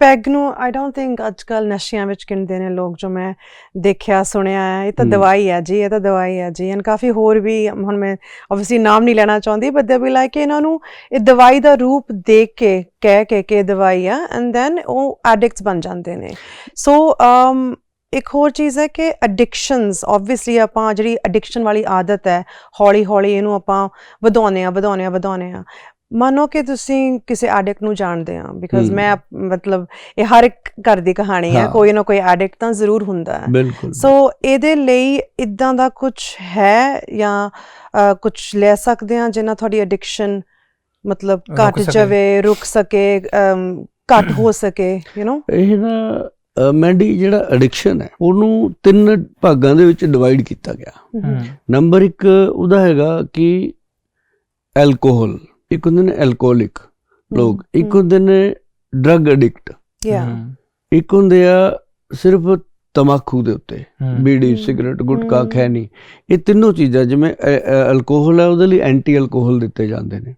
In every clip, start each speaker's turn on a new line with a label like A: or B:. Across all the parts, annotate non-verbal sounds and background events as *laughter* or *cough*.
A: Peg ਨੂੰ I don't think ਅੱਜਕੱਲ ਨਸ਼ਿਆਂ ਵਿੱਚ ਗਿਣਦੇ ਨੇ ਲੋਕ ਜੋ ਮੈਂ ਦੇਖਿਆ ਸੁਣਿਆ ਹੈ। ਇਹ ਤਾਂ। ਦਵਾਈ ਹੈ ਜੀ ਇਹ ਤਾਂ ਦਵਾਈ ਹੈ ਜੀ। ਐਂਡ ਕਾਫੀ ਹੋਰ ਵੀ ਹੁਣ ਮੈਂ ਆਬਵੀਅਸਲੀ ਨਾਮ ਨਹੀਂ ਲੈਣਾ ਚਾਹੁੰਦੀ ਬਟ ਦੇ ਵੀ ਲਾਈਕ ਇਹਨਾਂ ਨੂੰ ਇਹ ਦਵਾਈ ਦਾ ਰੂਪ ਦੇਖ ਕੇ ਕਹਿ ਕੇ ਕਿ ਦਵਾਈ ਆ ਐਂਡ ਦੈਨ ਉਹ ਐਡਿਕਟਸ ਬਣ ਜਾਂਦੇ ਨੇ। ਸੋ ਅਮ ਇੱਕ ਹੋਰ ਚੀਜ਼ ਹੈ ਕਿ ਐਡਿਕਸ਼ਨਸ ਆਬਵੀਅਸਲੀ ਆਪਾਂ ਜਿਹੜੀ ਐਡਿਕਸ਼ਨ ਵਾਲੀ ਆਦਤ ਹੈ ਹੌਲੀ ਹੌਲੀ ਇਹਨੂੰ ਆਪਾਂ ਵਧਾਉਂਦੇ ਆ ਵਧਾਉਂਦੇ ਆ ਵਧਾਉਂਦੇ ਆ ਮੰਨੋ ਕਿ ਤੁਸੀਂ ਕਿਸੇ ਐਡਿਕਟ ਨੂੰ ਜਾਣਦੇ ਆ ਬਿਕਾਜ਼। ਮੈਂ ਆਪ- ਮਤਲਬ ਇਹ ਹਰ ਇੱਕ ਘਰ ਦੀ ਕਹਾਣੀ ਹੈ
B: ਹਾਂ।
A: ਕੋਈ ਨਾ ਕੋਈ ਐਡਿਕਟ ਤਾਂ ਜ਼ਰੂਰ ਹੁੰਦਾ ਹੈ।
B: ਬਿਲਕੁਲ।
A: ਸੋ ਇਹਦੇ ਲਈ ਇਦਾਂ ਦਾ ਕੁਝ ਹੈ ਜਾਂ ਕੁਝ ਲੈ ਸਕਦੇ ਆ ਜਿੰਨਾ ਤੁਹਾਡੀ ਐਡਿਕਸ਼ਨ ਮਤਲਬ
C: ਰੁਕ
A: ਘਟ
C: ਸਕੇ।
A: ਜਾਵੇ ਰੁਕ ਸਕੇ ਅਮ, ਘੱਟ ਹੋ ਸਕੇ ਯੂ نو
B: ਇਹ ਨਾ ਅ, ਮੈਂਡੀ ਜਿਹੜਾ ਐਡਿਕਸ਼ਨ ਹੈ ਉਹਨੂੰ ਤਿੰਨ ਭਾਗਾਂ ਦੇ ਵਿੱਚ ਡਿਵਾਈਡ ਕੀਤਾ ਗਿਆ। ਨੰਬਰ 1 ਉਹਦਾ ਹੈਗਾ ਕਿ ਐਲਕੋਹਲ ਇੱਕ ਹੁੰਦੇ ਨੇ ਐਲਕੋਹਲਿਕ ਲੋਕ ਇੱਕ ਹੁੰਦੇ ਨੇ ਡਰੱਗ ਐਡਿਕਟ
A: ਯਾ
B: ਇੱਕ ਹੁੰਦੇ ਆ ਸਿਰਫ ਤਮਾਕੂ ਦੇ ਉੱਤੇ ਬੀੜੀ ਸਿਗਰਟ ਗੁਟਕਾ। ਖੈਨੀ ਇਹ ਤਿੰਨੋਂ ਚੀਜ਼ਾਂ ਜਿਵੇਂ ਐਲਕੋਹਲ ਹੈ ਉਹਦੇ ਲਈ ਐਂਟੀ ਐਲਕੋਹਲ ਦਿੱਤੇ ਜਾਂਦੇ ਨੇ।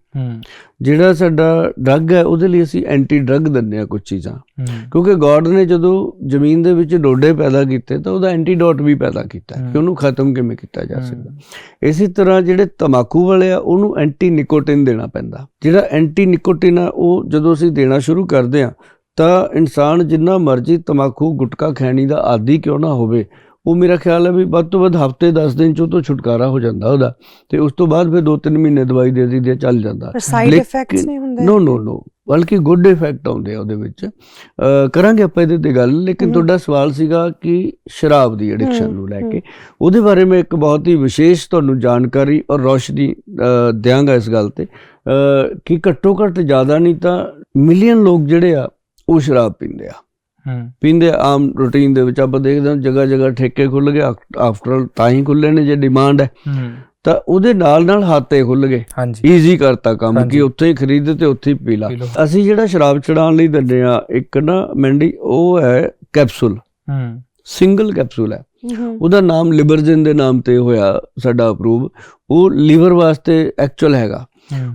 B: ਜਿਹੜਾ ਸਾਡਾ ਡਰੱਗ ਹੈ ਉਹਦੇ ਲਈ ਅਸੀਂ ਐਂਟੀ ਡਰੱਗ ਦਿੰਦੇ ਆ ਕੁਝ ਚੀਜ਼ਾਂ। ਕਿਉਂਕਿ ਗੋਡ ਨੇ ਜਦੋਂ ਜ਼ਮੀਨ ਦੇ ਵਿੱਚ ਡੋਡੇ ਪੈਦਾ ਕੀਤੇ ਤਾਂ ਉਹਦਾ ਐਂਟੀਡੋਟ ਵੀ ਪੈਦਾ ਕੀਤਾ। ਕਿ ਉਹਨੂੰ ਖਤਮ ਕਿਵੇਂ ਕੀਤਾ ਜਾ। ਸਕਦਾ। ਇਸੇ ਤਰ੍ਹਾਂ ਜਿਹੜੇ ਤਮਾਕੂ ਵਾਲੇ ਆ ਉਹਨੂੰ ਐਂਟੀ ਨਿਕੋਟਿਨ ਦੇਣਾ ਪੈਂਦਾ। ਜਿਹੜਾ ਐਂਟੀ ਨਿਕੋਟਿਨ ਆ ਉਹ ਜਦੋਂ ਅਸੀਂ ਦੇਣਾ ਸ਼ੁਰੂ ਕਰਦੇ ਆ ਤਾਂ ਇਨਸਾਨ ਜਿੰਨਾ ਮਰਜ਼ੀ ਤਮਾਕੂ ਗੁਟਕਾ ਖੈਣੀ ਦਾ ਆਦੀ ਕਿਉਂ ਨਾ ਹੋਵੇ ਉਹ ਮੇਰਾ ਖਿਆਲ ਹੈ ਵੀ ਵੱਧ ਤੋਂ ਵੱਧ ਹਫ਼ਤੇ 10 ਦਿਨ ਚ ਉਹ ਤੋਂ ਛੁਟਕਾਰਾ ਹੋ ਜਾਂਦਾ ਉਹਦਾ ਤੇ ਉਸ ਤੋਂ ਬਾਅਦ ਫਿਰ 2-3 ਮਹੀਨੇ ਦਵਾਈ ਦੇ ਦੀ ਚੱਲ ਜਾਂਦਾ।
A: ਸਾਈਡ ਇਫੈਕਟਸ ਨਹੀਂ ਹੁੰਦੇ।
B: ਨੋ ਨੋ ਨੋ ਬਲਕਿ ਗੁੱਡ ਇਫੈਕਟ ਆਉਂਦੇ ਆ ਉਹਦੇ ਵਿੱਚ। ਕਰਾਂਗੇ ਆਪਾਂ ਇਹਦੇ ਤੇ ਗੱਲ ਲੇਕਿਨ। ਤੁਹਾਡਾ ਸਵਾਲ ਸੀਗਾ ਕਿ ਸ਼ਰਾਬ ਦੀ ਐਡਿਕਸ਼ਨ ਨੂੰ ਲੈ। ਕੇ। ਉਹਦੇ ਬਾਰੇ ਮੈਂ ਇੱਕ ਬਹੁਤ ਹੀ ਵਿਸ਼ੇਸ਼ ਤੁਹਾਨੂੰ ਜਾਣਕਾਰੀ ਔਰ ਰੋਸ਼ਨੀ ਦਿਆਂਗਾ ਇਸ ਗੱਲ ਤੇ। ਕਿ ਘੱਟੋ ਘੱਟ ਜ਼ਿਆਦਾ ਨਹੀਂ ਤਾਂ ਮਿਲੀਅਨ ਲੋਕ ਜਿਹੜੇ ਆ ਉਹ ਸ਼ਰਾਬ ਪੀਂਦੇ ਆ।
C: ਹੂੰ।
B: ਪੀਂਦੇ ਆਮ ਰੂਟੀਨ ਦੇ ਵਿੱਚ ਆਪਾਂ ਦੇਖਦੇ ਹਾਂ ਜਗ੍ਹਾ ਜਗ੍ਹਾ ਠੇਕੇ ਖੁੱਲ ਗਏ ਆਫਟਰ ਆਲ ਤਾਂ ਹੀ ਖੁੱਲੇ ਨੇ ਜੇ ਡਿਮਾਂਡ ਹੈ।
C: ਹੂੰ।
B: ਤਾਂ ਉਹਦੇ ਨਾਲ ਨਾਲ ਹਾਤੇ ਖੁੱਲ ਗਏ। ਈਜ਼ੀ ਕਰਤਾ ਕੰਮ। ਕਿ ਉੱਥੇ ਹੀ ਖਰੀਦ ਤੇ ਉੱਥੇ ਹੀ ਪੀ ਲਾ। ਅਸੀਂ ਜਿਹੜਾ ਸ਼ਰਾਬ ਚੜਾਉਣ ਲਈ ਦਿੰਦੇ ਆ ਇੱਕ ਨਾ ਮੈਂਡੀ ਉਹ ਹੈ ਕੈਪਸੂਲ।
C: ਹੂੰ।
B: ਸਿੰਗਲ ਕੈਪਸੂਲ ਹੈ। ਉਹਦਾ ਨਾਮ ਲਿਬਰਜਨ ਦੇ ਨਾਮ ਤੇ ਹੋਇਆ ਸਾਡਾ ਅਪਰੂਵ ਉਹ ਲੀਵਰ ਵਾਸਤੇ ਐਕਚੁਅਲ ਹੈਗਾ।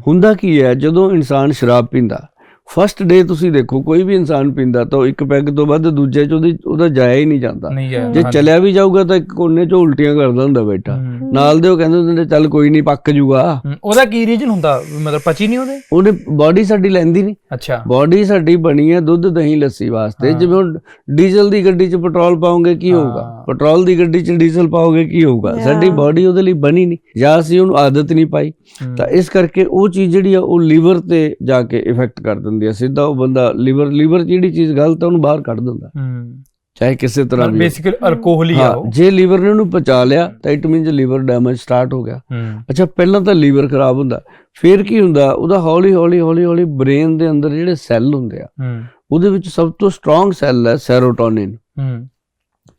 B: ਹੁੰਦਾ ਕੀ ਹੈ ਜਦੋਂ ਇਨਸਾਨ ਸ਼ਰਾਬ ਪੀਂਦਾ ਫਸਟ ਡੇ ਤੁਸੀਂ ਦੇਖੋ ਕੋਈ ਵੀ ਇਨਸਾਨ ਪੀਂਦਾ ਤਾਂ ਉਹ ਇੱਕ ਪੈਗ ਤੋਂ ਵੱਧ ਦੂਜੇ ਚ ਉਹਦੀ ਉਹਦਾ ਜਾਇਆ ਹੀ ਨਹੀਂ ਜਾਂਦਾ। ਜੇ। ਚਲਿਆ ਵੀ ਜਾਊਗਾ ਤਾਂ ਇੱਕ ਕੋਨੇ ਚ ਉਲਟੀਆਂ ਕਰਦਾ ਹੁੰਦਾ ਬੈਠਾ। ਨਾਲ ਦੇ ਉਹ ਕਹਿੰਦੇ ਹੁੰਦੇ ਨੇ ਚੱਲ ਕੋਈ ਨਹੀਂ ਪੱਕ ਜੂਗਾ।
C: ਉਹਦਾ ਕੀ ਰੀਜਨ ਹੁੰਦਾ? ਮਤਲਬ ਪਚੀ ਨਹੀਂ ਉਹਦੇ?
B: ਉਹਨੇ ਬਾਡੀ ਸਾਡੀ ਲੈਂਦੀ ਨਹੀਂ।
C: ਅੱਛਾ।
B: ਬਾਡੀ ਸਾਡੀ ਬਣੀ ਹੈ ਦੁੱਧ ਦਹੀਂ ਲੱਸੀ ਵਾਸਤੇ। ਜਿਵੇਂ ਹੁਣ ਡੀਜ਼ਲ ਦੀ ਗੱਡੀ 'ਚ ਪੈਟਰੋਲ ਪਾਓਗੇ ਕੀ ਹੋਊਗਾ। ਪੈਟਰੋਲ ਦੀ ਗੱਡੀ 'ਚ ਡੀਜ਼ਲ ਪਾਓਗੇ ਕੀ ਹੋਊਗਾ. ਸਾਡੀ ਬਾਡੀ ਉਹਦੇ ਲਈ ਬਣੀ ਨਹੀਂ। ਜਾਂ ਅਸੀਂ ਉਹਨੂੰ ਆਦਤ ਨਹੀਂ ਪਾਈ। ਤਾਂ ਇਸ ਕਰਕੇ ਉਹ ਚੀਜ਼ ਜਿਹੜੀ ਆ ਉਹ ਲੀਵਰ ਤੇ ਜਾ ਕੇ ਇਫੈਕਟ ਕਰ ਦਿੰਦੀ ਆ ਸਿੱਧਾ ਉਹ ਬੰਦਾ ਲੀਵਰ ਲੀਵਰ ਜਿਹੜੀ ਚੀਜ਼ ਗਲਤ ਆ ਉਹਨੂੰ ਬਾਹਰ ਕੱਢ ਦਿੰਦਾ।
C: ਹੂੰ।
B: ਚਾਹੇ ਕਿਸੇ ਤਰ੍ਹਾਂ ਵੀ
C: ਬੇਸਿਕਲੀ ਅਲਕੋਹਲ ਹੀ ਆ
B: ਹਾਂ
C: ਉਹ।
B: ਜੇ ਲੀਵਰ ਨੇ ਉਹਨੂੰ ਪਚਾ ਲਿਆ ਤਾਂ it means liver damage start ਹੋ ਗਿਆ।
C: ਹੂੰ।
B: ਅੱਛਾ ਪਹਿਲਾਂ ਤਾਂ ਲੀਵਰ ਖਰਾਬ ਹੁੰਦਾ। ਫਿਰ ਕੀ ਹੁੰਦਾ? ਉਹਦਾ ਹੌਲੀ ਹੌਲੀ ਹੌਲੀ ਹੌਲੀ ਬ੍ਰੇਨ ਦੇ ਅੰਦਰ ਜਿਹੜੇ ਸੈੱਲ ਹੁੰਦੇ ਆ
C: ਹੂੰ।
B: ਉਹਦੇ ਵਿੱਚ ਸਭ ਤੋਂ ਸਟਰੋਂਗ ਸੈੱਲ ਹੈ ਸੈਰੋਟੋਨਿਨ
C: ਹੂੰ।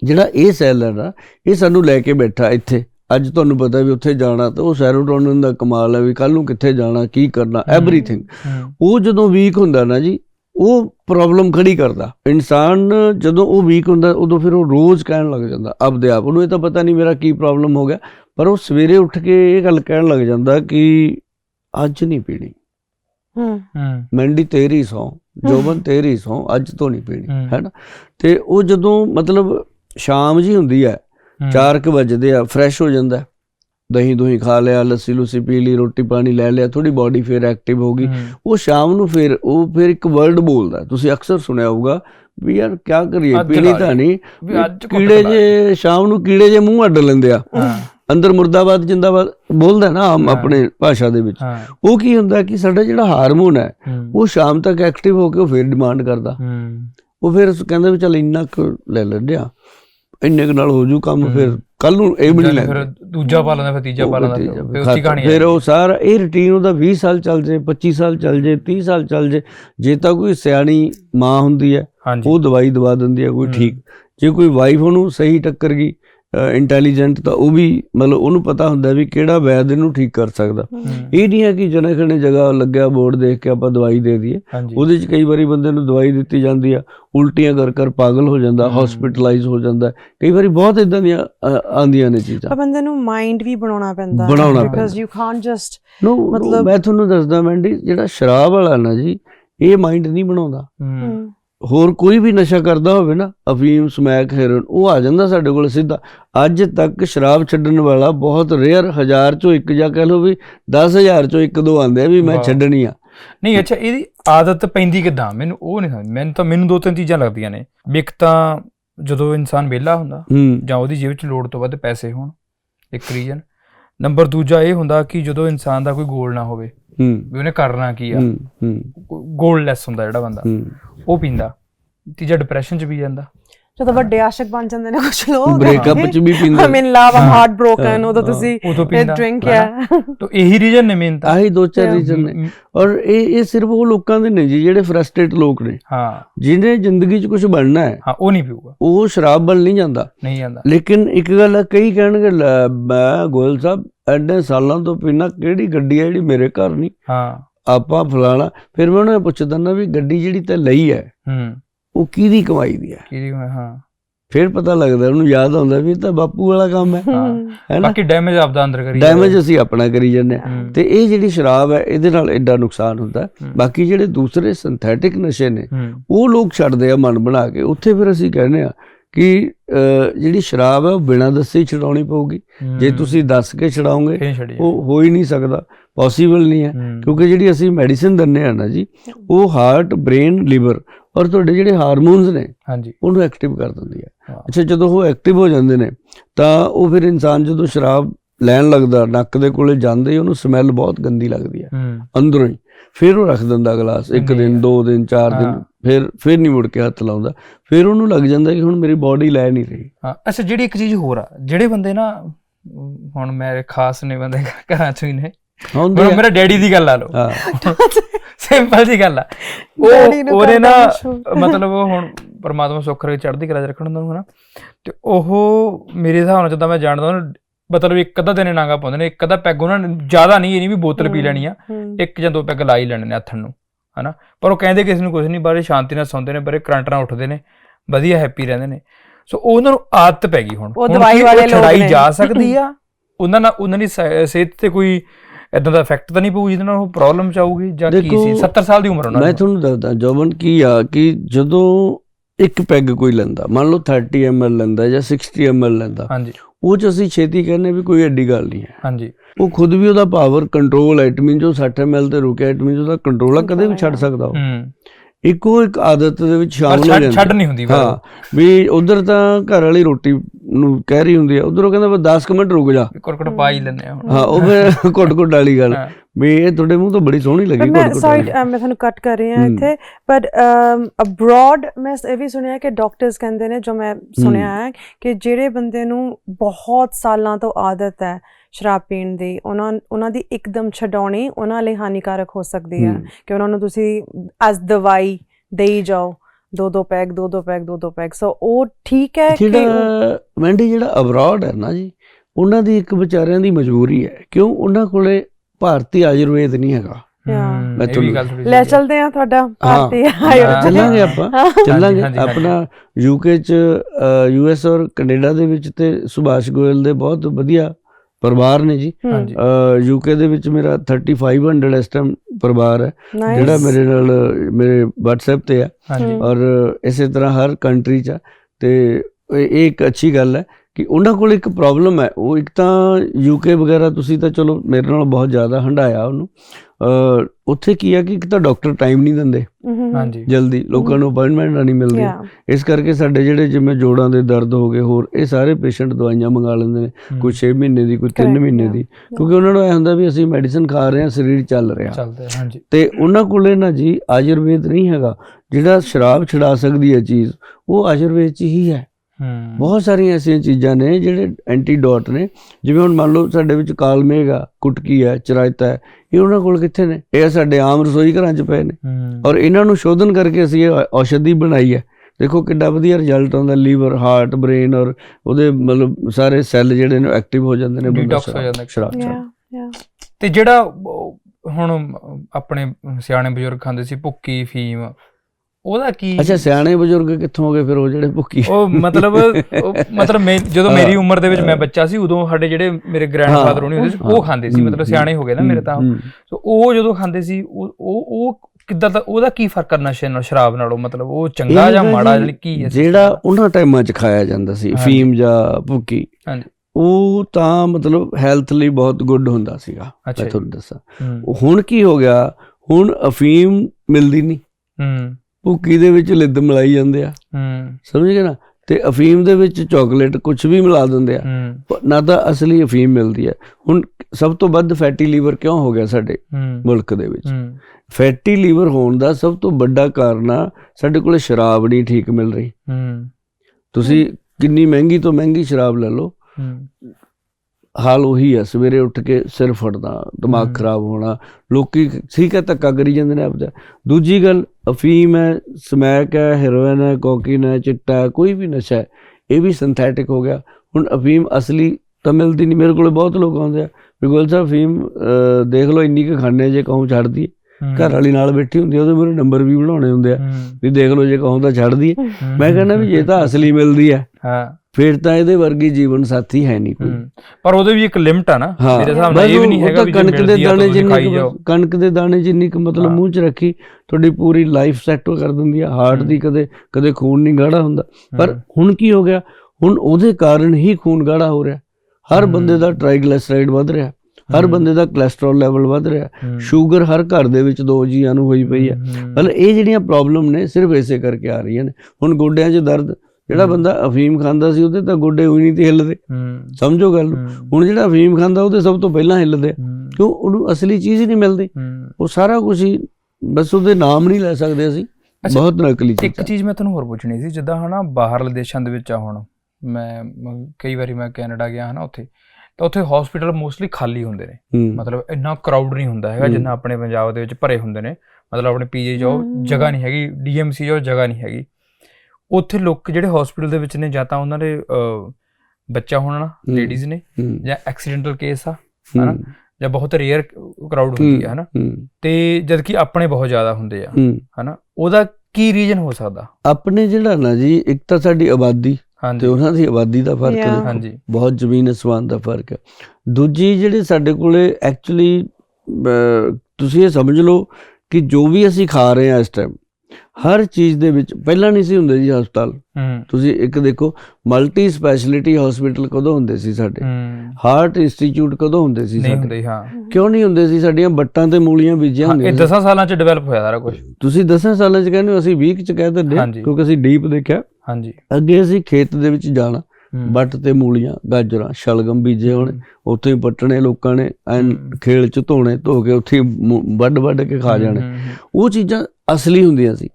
B: ਜਿਹੜਾ ਇਹ ਸੈੱਲ ਹੈ ਨਾ ਇਹ ਸਾਨੂੰ ਲੈ ਕੇ ਬੈਠਾ ਇੱਥੇ। ਅੱਜ ਤੁਹਾਨੂੰ ਪਤਾ ਵੀ ਉੱਥੇ ਜਾਣਾ ਤਾਂ ਉਹ ਸੈਰੋਟੋਨਿਨ ਦਾ ਕਮਾਲ ਹੈ ਵੀ ਕੱਲ ਨੂੰ ਕਿੱਥੇ ਜਾਣਾ ਕੀ ਕਰਨਾ। ਐਵਰੀਥਿੰਗ ਉਹ ਜਦੋਂ ਵੀਕ ਹੁੰਦਾ ਨਾ ਜੀ ਉਹ ਪ੍ਰੋਬਲਮ ਖੜੀ ਕਰਦਾ। ਇਨਸਾਨ ਜਦੋਂ ਉਹ ਵੀਕ ਹੁੰਦਾ ਉਦੋਂ ਫਿਰ ਉਹ ਰੋਜ਼ ਕਹਿਣ ਲੱਗ ਜਾਂਦਾ। ਆਪਦੇ ਆਪ ਉਹਨੂੰ ਇਹ ਤਾਂ ਪਤਾ ਨਹੀਂ ਮੇਰਾ ਕੀ ਪ੍ਰੋਬਲਮ ਹੋ ਗਿਆ ਪਰ ਉਹ ਸਵੇਰੇ ਉੱਠ ਕੇ ਇਹ ਗੱਲ ਕਹਿਣ ਲੱਗ ਜਾਂਦਾ ਕਿ ਅੱਜ ਨਹੀਂ ਪੀਣੀ।
A: ਹਮ,
C: ਹੂੰ।
B: ਮੈਂਡੀ ਤੇਰੀ ਸੌ ਜੋਬਨ ਤੇਰੀ ਸੌ ਅੱਜ ਤੋਂ ਨਹੀਂ ਪੀਣੀ
C: ਹਮ।
B: ਹੈ ਨਾ? ਤੇ ਉਹ ਜਦੋਂ ਮਤਲਬ ਸ਼ਾਮ ਜੀ ਹੁੰਦੀ ਹੈ
C: ਹੂੰ,
B: 4 ਵਜੇ ਆ ਫਰੈਸ਼ ਹੋ ਜਾਂਦਾ। ਦਹੀਂ ਦੁਹੀਂ ਖਾ ਲਿਆ ਲੱਸੀ ਲੁੱਸੀ ਪੀ ਲਈ ਰੋਟੀ ਪਾਣੀ ਲੈ ਲਿਆ ਥੋੜੀ ਬਾਡੀ ਫੇਰ ਐਕਟਿਵ ਹੋ ਗਈ। ਉਹ ਸ਼ਾਮ ਨੂੰ ਫਿਰ ਉਹ ਫਿਰ ਇੱਕ ਵਰਡ ਬੋਲਦਾ। ਤੁਸੀਂ ਅਕਸਰ ਸੁਣਿਆ ਹੋਊਗਾ ਵੀ ਯਾਰ ਕੀ ਕਰੀਏ ਪੀਣੀ ਤਾਂ। ਨਹੀਂ। ਕੀੜੇ ਜੇ ਸ਼ਾਮ ਨੂੰ ਕੀੜੇ ਜੇ ਮੂੰਹ ਅੱਡ ਲੈਂਦੇ ਆ। ਅੰਦਰ ਮੁਰਦਾਬਾਦ ਜਿੰਦਾਬਾਦ ਬੋਲਦਾ ਨਾ ਆਮ। ਆਪਣੇ ਭਾਸ਼ਾ ਦੇ ਵਿੱਚ। ਉਹ ਕੀ ਹੁੰਦਾ ਕਿ ਸਾਡਾ ਜਿਹੜਾ ਹਾਰਮੋਨ ਹੈ ਉਹ ਸ਼ਾਮ ਤੱਕ ਐਕਟਿਵ ਹੋ ਕੇ ਉਹ ਫਿਰ ਡਿਮਾਂਡ ਕਰਦਾ। ਉਹ ਫਿਰ ਕਹਿੰਦਾ ਵੀ ਚੱਲ ਇੰਨਾ ਕੁ ਲੈ ਲੈਂਦੇ ਆ। ਇੰਨੇ ਕੁ ਨਾਲ ਹੋ ਜੂ ਕੰਮ। ਫਿਰ ਕੱਲ ਨੂੰ ਇਹ ਵੀ ਨਹੀਂ
C: ਫਿਰ
B: ਲੈਂਦੇ
C: ਦੂਜਾ ਪਾ ਲੈਂਦਾ ਫਿਰ ਤੀਜਾ ਪਾ ਲੈਂਦਾ ਫਿਰ
B: ਫਿਰ
C: ਉਸੀ ਕਹਾਣੀ
B: ਫਿਰ ਉਹ ਸਾਰਾ ਇਹ ਰੁਟੀਨ ਉਹਦਾ 20 ਸਾਲ ਚੱਲ ਜੇ 25 ਸਾਲ ਚੱਲ ਜੇ 30 ਸਾਲ ਚੱਲ ਜੇ ਜੇ ਤਾਂ ਕੋਈ ਸਿਆਣੀ ਮਾਂ ਹੁੰਦੀ ਹੈ ਉਹ ਦਵਾਈ ਦਵਾ ਦਿੰਦੀ ਹੈ ਕੋਈ। ਠੀਕ ਜੇ ਕੋਈ ਵਾਈਫ ਉਹਨੂੰ ਸਹੀ ਟੱਕਰ ਗਈ ਇੰਟੈਲੀਜੈਂਟ ਤਾਂ ਉਹ ਵੀ ਮਤਲਬ ਉਹਨੂੰ ਪਤਾ ਹੁੰਦਾ ਵੀ ਕਿਹੜਾ ਵੈਦ ਇਹਨੂੰ ਠੀਕ ਕਰ ਸਕਦਾ। ਇਹ ਨਹੀਂ ਹੈ ਕਿ ਜਨੇ ਖਣੇ ਜਗ੍ਹਾ ਲੱਗਿਆ ਬੋਰਡ ਦੇਖ ਕੇ ਆਪਾਂ ਦਵਾਈ ਦੇ ਦਈਏ। ਉਹਦੇ 'ਚ ਕਈ ਵਾਰੀ ਬੰਦੇ ਨੂੰ ਦਵਾਈ ਦਿੱਤੀ ਜਾਂਦੀ ਆ ਉਲਟੀਆਂ ਕਰ ਕਰ ਪਾਗਲ ਹੋ ਜਾਂਦਾ। ਹਸਪੀਟਲਾਈਜ਼ ਹੋ ਜਾਂਦਾ। ਕਈ ਵਾਰੀ ਬਹੁਤ ਇਦਾਂ ਦੀਆਂ ਅ, ਆਉਂਦੀਆਂ ਨੇ ਚੀਜ਼ਾਂ।
A: ਪਰ ਬੰਦੇ ਨੂੰ ਮਾਈਂਡ ਵੀ ਬਣਾਉਣਾ ਪੈਂਦਾ।
B: ਬਣਾਉਣਾ
A: ਬਿਕਾਜ਼ ਯੂ ਕਾਂਟ ਜਸਟ ਮਤਲਬ-
B: ਮੈਂ ਤੁਹਾਨੂੰ ਦੱਸਦਾ ਮੈਂਡੀ ਜਿਹੜਾ ਸ਼ਰਾਬ ਵਾਲਾ ਨਾ ਜੀ ਇਹ ਮਾਈਂਡ ਨਹੀਂ ਬਣਾਉਂਦਾ।
C: ਹੂੰ।
B: ਹੋਰ ਕੋਈ ਵੀ ਨਸ਼ਾ ਕਰਦਾ ਹੋਵੇ ਨਾ ਅਫੀਮ ਸਮੈਕ ਹੈਰੋਇਨ ਉਹ ਆ ਜਾਂਦਾ ਸਾਡੇ ਕੋਲ ਸਿੱਧਾ। ਅੱਜ ਤੱਕ ਸ਼ਰਾਬ ਛੱਡਣ ਵਾਲਾ ਬਹੁਤ ਰੇਅਰ ਹਜ਼ਾਰ ਚੋਂ ਇੱਕ ਜਾਂ ਕਹਿ ਲਓ ਵੀ 10000 ਚੋਂ ਇੱਕ ਦੋ ਆਂਦੇ ਆ ਵੀ ਮੈਂ। ਛੱਡਣੀ ਆ।
C: ਨਹੀਂ ਅੱਛਾ ਇਹਦੀ ਆਦਤ ਪੈਂਦੀ ਕਿਦਾਂ? ਮੈਨੂੰ ਉਹ ਨਹੀਂ ਸਮਝ ਮੈਨੂੰ ਤਾਂ ਮੈਨੂੰ ਦੋ ਤਿੰਨ ਚੀਜ਼ਾਂ ਲੱਗਦੀਆਂ ਨੇ। ਇੱਕ ਤਾਂ ਜਦੋਂ ਇਨਸਾਨ ਵਿਹਲਾ ਹੁੰਦਾ ਜਾਂ ਉਹਦੀ ਜੇਬ 'ਚ ਲੋੜ ਤੋਂ ਵੱਧ ਪੈਸੇ ਹੋਣ ਇੱਕ ਰੀਜਨ। ਨੰਬਰ ਦੂਜਾ ਇਹ ਹੁੰਦਾ ਕਿ ਜਦੋਂ ਇਨਸਾਨ ਦਾ ਕੋਈ ਗੋਲ ਨਾ ਹੋਵੇ
B: ਹੂੰ।
C: ਵੀ ਉਹਨੇ ਕਰਨਾ ਕੀ ਆ?
B: ਹੂੰ ਹੂੰ।
C: ਗੋਲ ਲੈਸ ਹੁੰਦਾ ਜਿਹੜਾ ਬੰਦਾ। ਉਹ ਪੀਂਦਾ। ਤੀਜਾ ਡਿਪਰੈਸ਼ਨ 'ਚ ਵੀ ਜਾਂਦਾ।
A: ਜਦੋਂ ਵੱਡੇ ਆਸ਼ਿਕ ਬਣ ਜਾਂਦੇ ਨੇ ਕੁਝ ਲੋਕ
B: ਬ੍ਰੇਕਅਪ ਚ ਵੀ ਪੀਂਦੇ।
A: ਆਮ ਇਨ ਲਵ ਆਮ। ਹਾਰਟ ਬ੍ਰੋਕਨ ਉਦੋਂ। ਤੁਸੀਂ ਇਹ
C: ਪੀਂਦਾ।
A: ਡਰਿੰਕ? ਹੈ
C: ਤਾਂ ਇਹੀ ਰੀਜਨ ਨੇ ਮੇਨ ਤਾਂ।
B: ਆਹੀ ਦੋ ਚਾਰ. ਰੀਜ਼ਨ ਨੇ। ਔਰ ਇਹ ਇਹ ਸਿਰਫ ਉਹ ਲੋਕਾਂ ਦੇ ਨੇ ਜੀ ਜਿਹੜੇ ਫਰਸਟ੍ਰੇਟ ਲੋਕ ਨੇ।
C: ਹਾਂ।
B: ਜਿਹਨੇ ਜ਼ਿੰਦਗੀ 'ਚ ਕੁਝ ਬਣਨਾ ਹੈ
C: ਹਾਂ ਉਹ ਨਹੀਂ ਪੀਊਗਾ।
B: ਉਹ ਸ਼ਰਾਬ ਵੱਲ ਨਹੀਂ ਜਾਂਦਾ।
C: ਨਹੀਂ ਜਾਂਦਾ।
B: ਲੇਕਿਨ ਇੱਕ ਗੱਲ ਹੈ ਕਈ ਕਹਿਣਗੇ ਗੋਇਲ ਸਾਹਿਬ ਐਡੇ ਸਾਲਾਂ ਤੋਂ ਪੀਣਾ ਕਿਹੜੀ ਗੱਡੀ ਹੈ ਜਿਹੜੀ ਮੇਰੇ ਘਰ ਨਹੀਂ?
C: ਹਾਂ।
B: ਆਪਾਂ ਫਲਾਣਾ ਫਿਰ ਮੈਂ ਉਹਨਾਂ ਨੂੰ ਪੁੱਛਦਾ ਨਾ ਵੀ ਗੱਡੀ ਜਿਹੜੀ ਤੇ ਲਈ ਹੈ
C: ਹੂੰ।
B: ਉਹ ਕਿਹਦੀ ਕਮਾਈ ਦੀ ਹੈ
C: ਕੀ ਹਾਂ।
B: ਫਿਰ ਪਤਾ ਲੱਗਦਾ ਉਹਨੂੰ ਯਾਦ ਆਉਂਦਾ ਵੀ ਇਹ ਤਾਂ ਬਾਪੂ ਵਾਲਾ ਕੰਮ ਹੈ।
C: ਹਾਂ।
B: ਨਾ?
C: ਬਾਕੀ ਡੈਮੇਜ ਆਪਦਾ ਅੰਦਰ ਕਰੀ
B: ਡੈਮੇਜ ਅਸੀਂ ਆਪਣਾ ਕਰੀ ਜਾਂਦੇ ਤੇ ਇਹ ਜਿਹੜੀ ਸ਼ਰਾਬ ਹੈ ਇਹਦੇ ਨਾਲ ਐਡਾ ਨੁਕਸਾਨ ਹੁੰਦਾ। ਬਾਕੀ ਜਿਹੜੇ ਦੂਸਰੇ ਸਿੰਥੈਟਿਕ ਨਸ਼ੇ ਨੇ ਉਹ ਲੋਕ ਛੱਡਦੇ ਆ ਮਨ ਬਣਾ ਕੇ। ਉੱਥੇ ਫਿਰ ਅਸੀਂ ਕਹਿੰਦੇ ਆ ਕਿ ਜਿਹੜੀ ਸ਼ਰਾਬ ਹੈ ਉਹ ਬਿਨਾਂ ਦੱਸੇ ਛਡਾਉਣੀ ਪਊਗੀ। ਜੇ ਤੁਸੀਂ ਦੱਸ ਕੇ ਛਡਾਓਗੇ ਉਹ ਹੋ ਹੀ ਨਹੀਂ ਸਕਦਾ। ਪੋਸੀਬਲ ਨਹੀਂ ਹੈ। ਕਿਉਂਕਿ ਜਿਹੜੀ ਅਸੀਂ ਮੈਡੀਸਿਨ ਦਿੰਨੇ ਆ ਨਾ ਜੀ ਉਹ ਹਾਰਟ ਬ੍ਰੇਨ ਲਿਵਰ ਔਰ ਤੁਹਾਡੇ ਜਿਹੜੇ ਹਾਰਮੋਨਸ ਨੇ
C: ਹਾਂਜੀ।
B: ਉਹਨੂੰ ਐਕਟਿਵ ਕਰ ਦਿੰਦੀ ਹੈ। ਅੱਛਾ ਜਦੋਂ ਉਹ ਐਕਟਿਵ ਹੋ ਜਾਂਦੇ ਨੇ ਤਾਂ ਉਹ ਫਿਰ ਇਨਸਾਨ ਜਦੋਂ ਸ਼ਰਾਬ ਲੈਣ ਲੱਗਦਾ ਨੱਕ ਦੇ ਕੋਲੇ ਜਾਂਦੇ ਹੀ ਉਹਨੂੰ ਸਮੈਲ ਬਹੁਤ ਗੰਦੀ ਲੱਗਦੀ ਹੂੰ। ਅੰਦਰੋਂ ਹੀ। ਫਿਰ ਉਹ ਰੱਖ ਦਿੰਦਾ ਗਲਾਸ ਇੱਕ ਦਿਨ। ਦੋ ਦਿਨ ਚਾਰ ਦਿਨ। ਫਿਰ ਫਿਰ ਨਹੀਂ ਮੁੜ ਕੇ ਹੱਥ ਲਾਉਂਦਾ ਫਿਰ ਉਹਨੂੰ ਲੱਗ ਜਾਂਦਾ ਕਿ ਹੁਣ ਮੇਰੀ ਬਾਡੀ ਲੈ ਨਹੀਂ ਰਹੀ
C: ਹਾਂ ਅੱਛਾ ਜਿਹੜੀ ਇੱਕ ਚੀਜ਼ ਹੋਰ ਆ ਜਿਹੜੇ ਬੰਦੇ ਨਾ ਹੁਣ ਮੇਰੇ ਖਾਸ ਨੇ ਬੰਦੇ ਘਰਾਂ ਚੋਂ ਹੀ ਨੇ
B: ਹੁੰਦੇ
C: ਹੁਣ
B: ਆ।
C: ਮੇਰਾ ਡੈਡੀ ਦੀ ਗੱਲ ਲਾ ਲਓ
B: ਹਾਂ
C: ਸਿੰਪਲ ਜੀ ਗੱਲ ਆ ਉਹ
A: ਨੂੰ
C: ਉਹਨੇ ਨਾ। *laughs* ਮਤਲਬ ਹੁਣ ਪਰਮਾਤਮਾ ਸੁੱਖ ਰੱਖੇ ਚੜ੍ਹਦੀ ਕਲਾ ਚ ਰੱਖਣ ਦਾ ਹਨਾ ਤੇ ਉਹ ਮੇਰੇ ਹਿਸਾਬ ਨਾਲ ਜਦੋਂ ਮੈਂ ਜਾਣਦਾ ਉਹਨੂੰ ਮਤਲਬ ਇੱਕ ਅੱਧਾ ਦਿਨ ਨਾਗਾ ਪਾਉਂਦੇ ਨੇ ਇੱਕ ਅੱਧਾ ਪੈਗ ਉਹਨਾਂ ਨੇ ਜ਼ਿਆਦਾ ਨਹੀਂ ਇਹ ਨਹੀਂ ਵੀ ਬੋਤਲ ਪੀ ਲੈਣੀ ਆ। ਇੱਕ ਜਾਂ ਦੋ ਪੈਗ ਲਾ ਹੀ ਲੈਣੇ ਨੇ ਹੱਥਣ ਨੂੰ ਹਨਾ ਪਰ ਉਹ ਕਹਿੰਦੇ ਕਿਸੇ ਨੂੰ ਕੁਝ ਨਹੀਂ ਬਾਰੇ ਸ਼ਾਂਤੀ ਨਾਲ ਸੌਂਦੇ ਨੇ ਬਾਰੇ ਕਰੰਟ ਨਾਲ ਉੱਠਦੇ ਨੇ ਵਧੀਆ ਹੈਪੀ ਰਹਿੰਦੇ ਨੇ ਸੋ ਉਹਨਾਂ ਨੂੰ ਆਦਤ ਪੈ ਗਈ ਹੁਣ
A: ਉਹ ਦਵਾਈ ਵਾਲੇ ਲੋਕ ਨੇ।
C: ਜਾ ਸਕਦੀ ਆ ਉਹਨਾਂ ਨਾਲ ਉਹਨਾਂ ਦੀ ਸਿਹ- ਸਿਹਤ ਤੇ ਕੋਈ ਇਦਾਂ ਦਾ ਇਫੈਕਟ ਤਾਂ ਨਹੀਂ ਪਊ ਜਿਹਦੇ ਨਾਲ ਉਹ ਪ੍ਰੋਬਲਮ ਚ ਆਊਗੀ ਜਾਂ ਕੀ ਸੀ 70 ਸਾਲ ਦੀ ਉਮਰ ਉਹਨਾਂ
B: ਮੈਂ
C: ਦੀ
B: ਤੁਹਾਨੂੰ ਦੱਸਦਾ ਜੋਬਨ ਕੀ ਆ ਕਿ ਜਦੋਂ ਇੱਕ ਪੈਗ ਕੋਈ ਲੈਂਦਾ ਮੰਨ ਲਓ 30 ml ਲੈਂਦਾ ਜਾਂ 60 ml ਲੈਂਦਾ
C: ਹਾਂਜੀ।
B: ਉਹ ਚ ਅਸੀਂ ਛੇਤੀ ਕਹਿੰਦੇ ਵੀ ਕੋਈ ਐਡੀ ਗੱਲ ਨਹੀਂ ਹੈ।
C: ਹਾਂਜੀ।
B: ਉਹ ਖੁਦ ਵੀ ਉਹਦਾ ਪਾਵਰ ਕੰਟਰੋਲ ਹੈ ਇਟ ਮੀਨ ਜੋ 60 ml ਤੇ ਰੁਕਿਆ ਇਟ ਮੀਨ ਉਹਦਾ ਕੰਟਰੋਲ ਆ ਕਦੇ ਵੀ ਛੱਡ ਸਕਦਾ ਉਹ।
C: ਹੂੰ।
B: ਇੱਕੋ ਇੱਕ ਆਦਤ ਦੇ ਵਿੱਚ ਸ਼ਾਮਲ ਹੋ ਜਾਂਦਾ
C: ਛੱਡ ਨਹੀਂ ਹੁੰਦੀ
B: ਹਾਂ ਵੀ ਉਧਰ ਤਾਂ ਘਰ ਵਾਲੀ ਰੋਟੀ ਨੂੰ ਕਹਿ ਰਹੀ ਹੁੰਦੀ ਹੈ ਉਧਰ ਉਹ ਕਹਿੰਦਾ ਬਸ 10 ਕੁ ਮਿੰਟ ਰੁਕ ਜਾ।
C: ਕੁਰਕਟ ਪਾ ਹੀ ਆ ਹੁਣ।
B: ਹਾਂ ਉਹ ਫਿਰ ਘੁੱਟ ਘੁੱਟ ਵਾਲੀ ਗੱਲ। ਵੀ ਇਹ ਤੁਹਾਡੇ ਮੂੰਹ ਤੋਂ ਬੜੀ ਸੋਹਣੀ ਲੱਗੀ
A: ਮੈਂ
B: ਵਾਲੀ
A: ਮੈਂ ਤੁਹਾਨੂੰ ਕੱਟ ਕਰ ਰਹੀ ਹਾਂ। ਇੱਥੇ ਪਰ ਅਬਰੋਡ ਮੈਂ ਇਹ ਵੀ ਸੁਣਿਆ ਕਿ ਡਾਕਟਰਸ ਕਹਿੰਦੇ ਨੇ ਜੋ ਮੈਂ ਸੁਣਿਆ ਹੈ। ਕਿ ਜਿਹੜੇ ਬੰਦੇ ਨੂੰ ਬਹੁਤ ਸਾਲਾਂ ਤੋਂ ਆਦਤ ਹੈ ਸ਼ਰਾਬ ਪੀਣ ਦੀ ਉਹਨਾਂ ਉਹਨਾਂ ਦੀ ਇੱਕਦਮ ਛਡਾਉਣੀ ਉਹਨਾਂ ਲਈ ਹਾਨੀਕਾਰਕ ਹੋ ਸਕਦੀ ਹੈ। ਕਿ ਉਹਨਾਂ ਨੂੰ ਤੁਸੀਂ ਐਸ ਦਵਾਈ ਦੇਈ ਜਾਓ ਦੋ ਦੋ ਪੈਗ ਦੋ ਦੋ ਪੈਗ ਦੋ ਦੋ ਪੈਗ ਸੋ ਉਹ ਠੀਕ ਹੈ ਕਿ
B: ਜਿਹੜਾ ਮੈਂਡੀ ਜਿਹੜਾ ਅਬਰਾਡ ਹੈ ਨਾ ਜੀ ਉਹਨਾਂ ਦੀ ਇੱਕ ਵਿਚਾਰਿਆਂ ਦੀ ਮਜਬੂਰੀ ਹੈ। ਕਿਉਂ? ਉਹਨਾਂ ਕੋਲੇ ਭਾਰਤੀ ਆਯੁਰਵੇਦ ਨਹੀਂ ਹੈਗਾ। ਮੈਂ
C: ਇਹ ਵੀ
B: ਤੁਹਾਨੂੰ-
C: ਗੱਲ ਥੋੜੀ
A: ਲੈ ਚਲਦੇ ਆ ਤੁਹਾਡਾ ਭਾਰਤੀ ਆਯੁਰਵੇਦ।
B: ਚੱਲਾਂਗੇ ਆਪਾਂ। ਚੱਲਾਂਗੇ।
C: ਹਾਂਜੀ, ਹਾਂਜੀ।
B: ਆਪਣਾ ਯੂਕੇ ਚ ਯੂਐਸ ਔਰ ਕੈਨੇਡਾ ਦੇ ਵਿੱਚ ਤੇ ਸੁਭਾਸ਼ ਗੋਇਲ ਦੇ ਬਹੁਤ ਵਧੀਆ ਪਰਿਵਾਰ ਨੇ ਜੀ।
C: ਹਾਂਜੀ।
B: ਯੂਕੇ ਦੇ ਵਿੱਚ ਮੇਰਾ 3500 ਇਸ ਟਾਈਮ ਪਰਿਵਾਰ ਹੈ. ਜਿਹੜਾ ਮੇਰੇ ਨਾਲ ਮੇਰੇ WhatsApp ਤੇ ਹੈ।
C: ਹਾਂਜੀ।
B: ਔਰ ਇਸੇ ਤਰ੍ਹਾਂ ਹਰ ਕੰਟਰੀ 'ਚ ਆ। ਤੇ ਇਹ ਇਹ ਇੱਕ ਅੱਛੀ ਗੱਲ ਹੈ ਕਿ ਉਹਨਾਂ ਕੋਲ ਇੱਕ ਪ੍ਰੋਬਲਮ ਹੈ। ਉਹ ਇੱਕ ਤਾਂ ਯੂਕੇ ਵਗੈਰਾ ਤੁਸੀਂ ਤਾਂ ਚਲੋ ਮੇਰੇ ਨਾਲ ਬਹੁਤ ਜ਼ਿਆਦਾ ਹੰਡਾਇਆ ਉਹਨੂੰ। ਅ ਉੱਥੇ ਕੀ ਹੈ ਕਿ ਇੱਕ ਤਾਂ ਡਾਕਟਰ ਟਾਈਮ ਨਹੀਂ ਦਿੰਦੇ।
C: ਹਾਂਜੀ।
B: ਜਲਦੀ। ਲੋਕਾਂ ਨੂੰ ਅਪਾਇੰਟਮੈਂਟ ਨਹੀਂ ਮਿਲਦੀ. ਇਸ ਕਰਕੇ ਸਾਡੇ ਜਿਹੜੇ ਜਿਵੇਂ ਜੋੜਾਂ ਦੇ ਦਰਦ ਹੋ ਗਏ ਹੋਰ ਇਹ ਸਾਰੇ ਪੇਸ਼ੈਂਟ ਦਵਾਈਆਂ ਮੰਗਾ ਲੈਂਦੇ ਨੇ। ਕੋਈ 6 ਮਹੀਨੇ ਦੀ ਕੋਈ 3
A: Correct,
B: ਮਹੀਨੇ ਦੀ। ਕਿਉਂਕਿ ਉਹਨਾਂ ਨੂੰ ਇਹ ਹੁੰਦਾ ਵੀ ਅਸੀਂ ਮੈਡੀਸਿਨ ਖਾ ਰਹੇ ਹਾਂ ਸਰੀਰ ਚੱਲ ਰਿਹਾ।
C: ਚੱਲਦੇ ਹਾਂਜੀ।
B: ਤੇ ਉਹਨਾਂ ਕੋਲੇ ਨਾ ਜੀ ਆਯੁਰਵੇਦ ਨਹੀਂ ਹੈਗਾ। ਜਿਹੜਾ ਸ਼ਰਾਬ ਛਡਾ ਸਕਦੀ ਹੈ ਚੀਜ਼ ਉਹ ਆਯੁਰਵੇਦ 'ਚ ਹੈ ਹੂੰ। ਬਹੁਤ ਸਾਰੀਆਂ ਐਸੀਆਂ ਚੀਜ਼ਾਂ ਨੇ ਜਿਹੜੇ ਐਂਟੀਡੋਟ ਨੇ। ਜਿਵੇਂ ਹੁਣ ਮੰਨ ਲਓ ਸਾਡੇ ਵਿੱਚ ਕਾਲਮੇਗ ਕੁਟਕੀ ਹੈ ਚਰਾਇਤਾ ਹੈ ਇਹ ਉਹਨਾਂ ਕੋਲ ਕਿੱਥੇ ਨੇ? ਇਹ ਸਾਡੇ ਆਮ ਰਸੋਈ ਘਰਾਂ 'ਚ ਪਏ ਨੇ। ਔਰ ਇਹਨਾਂ ਨੂੰ ਸ਼ੋਧਨ ਕਰਕੇ ਅਸੀਂ ਇਹ ਔਸ਼ਧੀ ਬਣਾਈ ਹੈ। ਦੇਖੋ ਕਿੰਨਾ ਵਧੀਆ ਰਿਜ਼ਲਟ ਆਉਂਦਾ ਲੀਵਰ ਹਾਰਟ ਬ੍ਰੇਨ ਔਰ ਉਹਦੇ ਮਤਲਬ ਸਾਰੇ ਸੈੱਲ ਜਿਹੜੇ ਨੇ ਐਕਟਿਵ ਹੋ ਜਾਂਦੇ ਨੇ
C: Detox ਹੋ ਜਾਂਦਾ।
B: ਸ਼ਰਾਬ
A: yeah.
C: ਤੇ ਜਿਹੜਾ ਹੁਣ ਆਪਣੇ ਸਿਆਣੇ ਬਜ਼ੁਰਗ ਖਾਂਦੇ ਸੀ ਭੁੱਕੀ ਫੀਮ ਉਹਦਾ ਕੀ
B: ਅੱਛਾ ਸਿਆਣੇ ਬਜ਼ੁਰਗ ਕਿੱਥੋਂ ਹੋ ਗਏ ਫਿਰ ਉਹ ਜਿਹੜੇ ਭੁੱਕੀ
C: ਉਹ ਮਤਲਬ ਮਤਲਬ ਮੈਂ ਜਦੋਂ ਮੇਰੀ ਉਮਰ ਦੇ ਵਿੱਚ ਮੈਂ ਬੱਚਾ ਸੀ ਉਦੋਂ ਸਾਡੇ ਜਿਹੜੇ ਮੇਰੇ ਗ੍ਰੈਂਡਫਾਦਰ ਹੋਣੀ ਹੁੰਦੇ ਸੀ ਉਹ ਖਾਂਦੇ ਸੀ ਮਤਲਬ ਸਿਆਣੇ ਹੋ ਗਏ ਨਾ ਮੇਰੇ ਤਾਂ। ਸੋ ਉਹ ਜਦੋਂ ਖਾਂਦੇ ਸੀ ਉਹ ਉਹ ਕਿੱਦਾਂ ਦਾ ਉਹਦਾ ਕੀ ਫ਼ਰਕ ਆ ਨਸ਼ੇ ਨਾਲ ਸ਼ਰਾਬ ਨਾਲੋਂ? ਮਤਲਬ ਉਹ ਚੰਗਾ ਜਾਂ ਮਾੜਾ ਕੀ ਹੈ
B: ਜਿਹੜਾ ਉਹਨਾਂ ਟਾਈਮਾਂ 'ਚ ਖਾਇਆ ਜਾਂਦਾ ਸੀ। ਫੀਮ ਜਾਂ ਭੁੱਕੀ
C: ਹਾਂਜੀ।
B: ਉਹ ਤਾਂ ਮਤਲਬ ਹੈਲਥ ਲਈ ਬਹੁਤ ਗੁੱਡ ਹੁੰਦਾ ਸੀਗਾ ਮੈਂ। ਤੁਹਾਨੂੰ ਦੱਸਾਂ। ਹੁਣ ਕੀ ਹੋ ਗਿਆ? ਹੁਣ ਅਫੀਮ ਮਿਲਦੀ ਨਹੀਂ।
C: ਹੂੰ।
B: ਭੁੱਕੀ ਦੇ ਵਿੱਚ ਲਿੱਦ ਮਿਲਾਈ ਜਾਂਦੇ ਆ?
C: ਹੂੰ।
B: ਸਮਝ ਗਏ ਨਾ? ਤੇ ਅਫੀਮ ਦੇ ਵਿੱਚ ਚਾਕਲੇਟ ਕੁਝ ਵੀ ਮਿਲਾ ਦਿੰਦੇ ਆ। ਨਾ ਤਾਂ ਅਸਲੀ ਅਫੀਮ ਮਿਲਦੀ ਹੈ ਹੁਣ ਸਭ ਤੋਂ ਵੱਧ ਫੈਟੀ ਲੀਵਰ ਕਿਉਂ ਹੋ ਗਿਆ ਸਾਡੇ ਮੁਲਕ ਦੇ ਵਿੱਚ? ਫੈਟੀ ਲੀਵਰ ਹੋਣ ਦਾ ਸਭ ਤੋਂ ਵੱਡਾ ਕਾਰਨ ਆ ਸਾਡੇ ਕੋਲ ਸ਼ਰਾਬ ਨਹੀਂ ਠੀਕ ਮਿਲ ਰਹੀ। ਤੁਸੀਂ ਕਿੰਨੀ ਮਹਿੰਗੀ ਤੋਂ ਮਹਿੰਗੀ ਸ਼ਰਾਬ ਲੈ ਲਓ। ਹਾਲ ਉਹੀ ਹੈ ਸਵੇਰੇ ਉੱਠ ਕੇ ਸਿਰ ਫਟਦਾ ਦਿਮਾਗ। ਖਰਾਬ ਹੋਣਾ ਲੋਕੀ ਠੀਕ ਹੈ ਧੱਕਾ ਕਰੀ ਜਾਂਦੇ ਨੇ ਆਪਦਾ। ਦੂਜੀ ਗੱਲ ਅਫੀਮ ਹੈ ਸਮੈਕ ਹੈ ਹੈਰੋਇਨ ਹੈ ਕੋਕੀਨ ਹੈ ਚਿੱਟਾ ਕੋਈ ਵੀ ਨਸ਼ਾ ਹੈ ਇਹ ਵੀ ਸਿੰਥੈਟਿਕ ਹੋ ਗਿਆ। ਹੁਣ ਅਫੀਮ ਅਸਲੀ ਤਾਂ ਮਿਲਦੀ ਨਹੀਂ ਮੇਰੇ ਕੋਲੇ ਬਹੁਤ ਲੋਕ ਆਉਂਦੇ ਆ। ਵੀ ਗੋਲ ਸਾਹਿਬ ਅਫੀਮ ਦੇਖ ਲਓ ਇੰਨੀ ਕੁ ਖਾਣੇ ਜੇ ਕਹੂੰ ਛੱਡਦੀ ਘਰ ਵਾਲੀ ਨਾਲ ਬੈਠੀ ਹੁੰਦੀ ਉਹਦੇ ਮੇਰੇ ਨੰਬਰ ਵੀ ਬਣਾਉਣੇ ਹੁੰਦੇ ਆ। ਵੀ ਦੇਖ ਲਓ ਜੇ ਕਹੂੰ ਤਾਂ ਛੱਡਦੀ ਮੈਂ ਕਹਿੰਦਾ ਵੀ ਜੇ ਤਾਂ ਅਸਲੀ ਮਿਲਦੀ ਹੈ।
C: ਹਾਂ।
B: ਫਿਰ ਤਾਂ ਇਹਦੇ ਵਰਗੀ ਜੀਵਨ ਸਾਥੀ ਹੈ ਨਹੀਂ ਕੋਈ।
C: ਪਰ ਉਹਦੇ ਵੀ ਇੱਕ ਲਿਮਟ ਆ ਨਾ। ਮੇਰੇ ਹਿਸਾਬ ਨਾਲ ਇਹ ਵੀ ਨਹੀਂ ਹੈਗਾ ਵੀ
B: ਕਣਕ ਦੇ ਦਾਣੇ ਜਿੰਨੀ ਕਣਕ ਦੇ ਦਾਣੇ ਜਿੰਨੀ ਕੁ ਮਤਲਬ। ਮੂੰਹ 'ਚ ਰੱਖੀ ਤੁਹਾਡੀ ਪੂਰੀ ਲਾਈਫ ਸੈੱਟ ਕਰ ਦਿੰਦੀ ਆ। ਹਾਰਟ। ਦੀ ਕਦੇ ਕਦੇ ਖੂਨ ਨਹੀਂ ਗਾੜਾ ਹੁੰਦਾ। ਪਰ ਹੁਣ ਕੀ ਹੋ ਗਿਆ? ਹੁਣ ਉਹਦੇ ਕਾਰਨ ਹੀ ਖੂਨ ਗਾੜਾ ਹੋ ਰਿਹਾ। ਹਰ। ਬੰਦੇ ਦਾ ਟ੍ਰਾਈਗਲਿਸਰਾਈਡ ਵੱਧ ਰਿਹਾ। ਹਰ ਬੰਦੇ ਦਾ ਕੋਲੇਸਟ੍ਰੋਲ ਲੈਵਲ ਵੱਧ ਰਿਹਾ। ਸ਼ੂਗਰ ਹਰ ਘਰ ਦੇ ਵਿੱਚ ਦੋ ਜੀਆਂ ਨੂੰ ਹੋਈ ਪਈ ਹੂੰ, ਮਤਲਬ ਇਹ ਜਿਹੜੀਆਂ ਪ੍ਰੋਬਲਮ ਨੇ ਸਿਰਫ ਇਸੇ ਕਰਕੇ ਆ ਰਹੀਆਂ ਨੇ। ਹੁਣ ਗੋਡਿਆਂ 'ਚ ਦਰਦ ਜਿਹੜਾ। ਬੰਦਾ ਅਫੀਮ ਖਾਂਦਾ ਸੀ ਉਹਦੇ ਤਾਂ ਗੋਡੇ ਹੋਈ ਨਹੀਂ ਤੇ ਹਿੱਲਦੇ।
C: ਹੂੰ,
B: ਸਮਝੋ ਗੱਲ ਹੁਣ ਜਿਹੜਾ ਅਫੀਮ ਖਾਂਦਾ ਉਹਦੇ ਸਭ ਤੋਂ ਪਹਿਲਾਂ ਹਿੱਲਦੇ। ਕਿਉਂ? ਉਹਨੂੰ ਅਸਲੀ ਚੀਜ਼ ਹੀ ਨਹੀਂ ਮਿਲਦੀ। ਉਹ ਸਾਰਾ ਕੁਝ ਹੀ ਬਸ ਉਹਦੇ ਨਾਮ ਨਹੀਂ ਲੈ ਸਕਦੇ ਅਸੀਂ। ਬਹੁਤ ਨਕਲੀ
C: ਇੱਕ
B: ਚੀਜ਼ ਹੈ।
C: ਚੀਜ਼ ਮੈਂ ਤੁਹਾਨੂੰ ਹੋਰ ਪੁੱਛਣੀ ਸੀ ਜਿੱਦਾਂ ਹਨਾ ਬਾਹਰਲੇ ਦੇਸ਼ਾਂ ਦੇ ਵਿੱਚ ਆ ਹੁਣ ਮੈਂ ਕਈ ਵਾਰੀ ਮੈਂ ਕੈਨੇਡਾ ਗਿਆ ਹਨਾ ਉੱਥੇ ਤਾਂ ਉੱਥੇ ਹਸਪੀਟਲ ਮੋਸਟਲੀ ਖਾਲੀ ਹੁੰਦੇ ਨੇ। ਮਤਲਬ ਇੰਨਾ ਕਰਾਊਡ ਨਹੀਂ ਹੁੰਦਾ ਹੈਗਾ
B: ਹੂੰ।
C: ਜਿੰਨਾ ਆਪਣੇ ਪੰਜਾਬ ਦੇ ਵਿੱਚ ਭਰੇ ਹੁੰਦੇ ਨੇ। ਮਤਲਬ ਆਪਣੇ ਪੀਜੀ
A: ਹੂੰ।
C: ਜਗ੍ਹਾ ਨਹੀਂ ਹੈਗੀ ਡੀਐਮਸੀ ਜਾਓ ਜਗ੍ਹਾ ਨਹੀਂ ਹੈਗੀ। ਉੱਥੇ ਲੋਕ ਜਿਹੜੇ ਹਸਪੀਟਲ ਦੇ ਵਿੱਚ ਨੇ ਜਾਂ ਤਾਂ ਉਹਨਾਂ ਦੇ ਬੱਚਾ ਹੋਣਾ। ਲੇਡੀਜ਼ ਨੇ ਜਾਂ ਐਕਸੀਡੈਂਟਲ ਕੇਸ ਆ ਹਨਾ? ਜਾਂ ਬਹੁਤ ਰੇਅਰ ਕਰਾਊਡ ਹੁੰਦੀ ਹੈ ਹਨਾ ਤੇ ਜਦ ਕਿ ਆਪਣੇ ਬਹੁਤ ਜ਼ਿਆਦਾ ਹੁੰਦੇ ਆ। ਹਨਾ ਉਹਦਾ ਕੀ ਰੀਜਨ ਹੋ ਸਕਦਾ
B: ਆਪਣੇ ਜਿਹੜਾ ਨਾ ਜੀ ਇੱਕ ਤਾਂ ਸਾਡੀ ਆਬਾਦੀ ਤੇ ਉਹਨਾਂ ਦੀ ਆਬਾਦੀ ਦਾ ਫ਼ਰਕ. ਹੈ
C: ਹਾਂਜੀ
B: ਬਹੁਤ ਜ਼ਮੀਨ ਅਸਮਾਨ ਦਾ ਫ਼ਰਕ ਹੈ ਦੂਜੀ ਜਿਹੜੇ ਸਾਡੇ ਕੋਲੇ ਐਕਚੁਅਲੀ ਤੁਸੀਂ ਇਹ ਸਮਝ ਲਓ ਕਿ ਜੋ ਵੀ ਅਸੀਂ ਖਾ ਰਹੇ ਹਾਂ ਇਸ ਟਾਈਮ ਹਰ ਚੀਜ਼ ਦੇ ਵਿੱਚ ਪਹਿਲਾਂ ਨਹੀਂ ਸੀ ਹੁੰਦੇ ਜੀ ਹਸਪਤਾਲ। ਤੁਸੀਂ ਇੱਕ ਦੇਖੋ ਮਲਟੀ ਸਪੈਸ਼ਲਿਟੀ ਹਸਪੀਟਲ ਕਦੋਂ ਹੁੰਦੇ ਸੀ ਸਾਡੇ? ਹਾਰਟ ਇੰਸਟੀਚਿਊਟ ਕਦੋਂ ਹੁੰਦੇ ਸੀ
C: ਨਹੀਂ
B: ਸਾਡੇ?
C: ਹੁੰਦੇ ਹਾਂ।
B: ਕਿਉਂ ਨਹੀਂ ਹੁੰਦੇ ਸੀ? ਸਾਡੀਆਂ ਬੱਟਾਂ ਤੇ ਮੂਲੀਆਂ ਬੀਜੀਆਂ
C: ਇਹ
B: ਹੁੰਦੀਆਂ ਸੀ।
C: 10 ਸਾਲਾਂ ਚ ਡਿਵੈਲਪ ਹੋਇਆ ਸਾਰਾ ਕੁਝ
B: ਤੁਸੀਂ 10 ਸਾਲਾਂ ਚ ਕਹਿੰਦੇ ਹੋ ਅਸੀਂ 20 ਚ ਕਹਿ ਦਿੰਦੇ। ਕਿਉਂਕਿ ਅਸੀਂ ਡੀਪ ਦੇਖਿਆ।
C: ਹਾਂਜੀ।
B: ਅੱਗੇ ਅਸੀਂ ਖੇਤ ਦੇ ਵਿੱਚ ਜਾਣਾ। ਬੱਟ ਤੇ ਮੂਲੀਆਂ ਗਾਜਰਾਂ ਸ਼ਲਗਮ ਬੀਜੇ ਹੋਣੇ ਉੱਥੇ ਹੀ ਪੱਟਣੇ ਲੋਕਾਂ ਨੇ ਐਨ। ਖੇਲ ਚ ਧੋਣੇ ਧੋ ਕੇ ਉੱਥੇ ਵੱਡ ਵੱਡ ਕੇ ਖਾ ਜਾਣੇ। ਉਹ ਚੀਜ਼ਾਂ ਅਸਲੀ ਹੁੰਦੀਆਂ ਸੀ।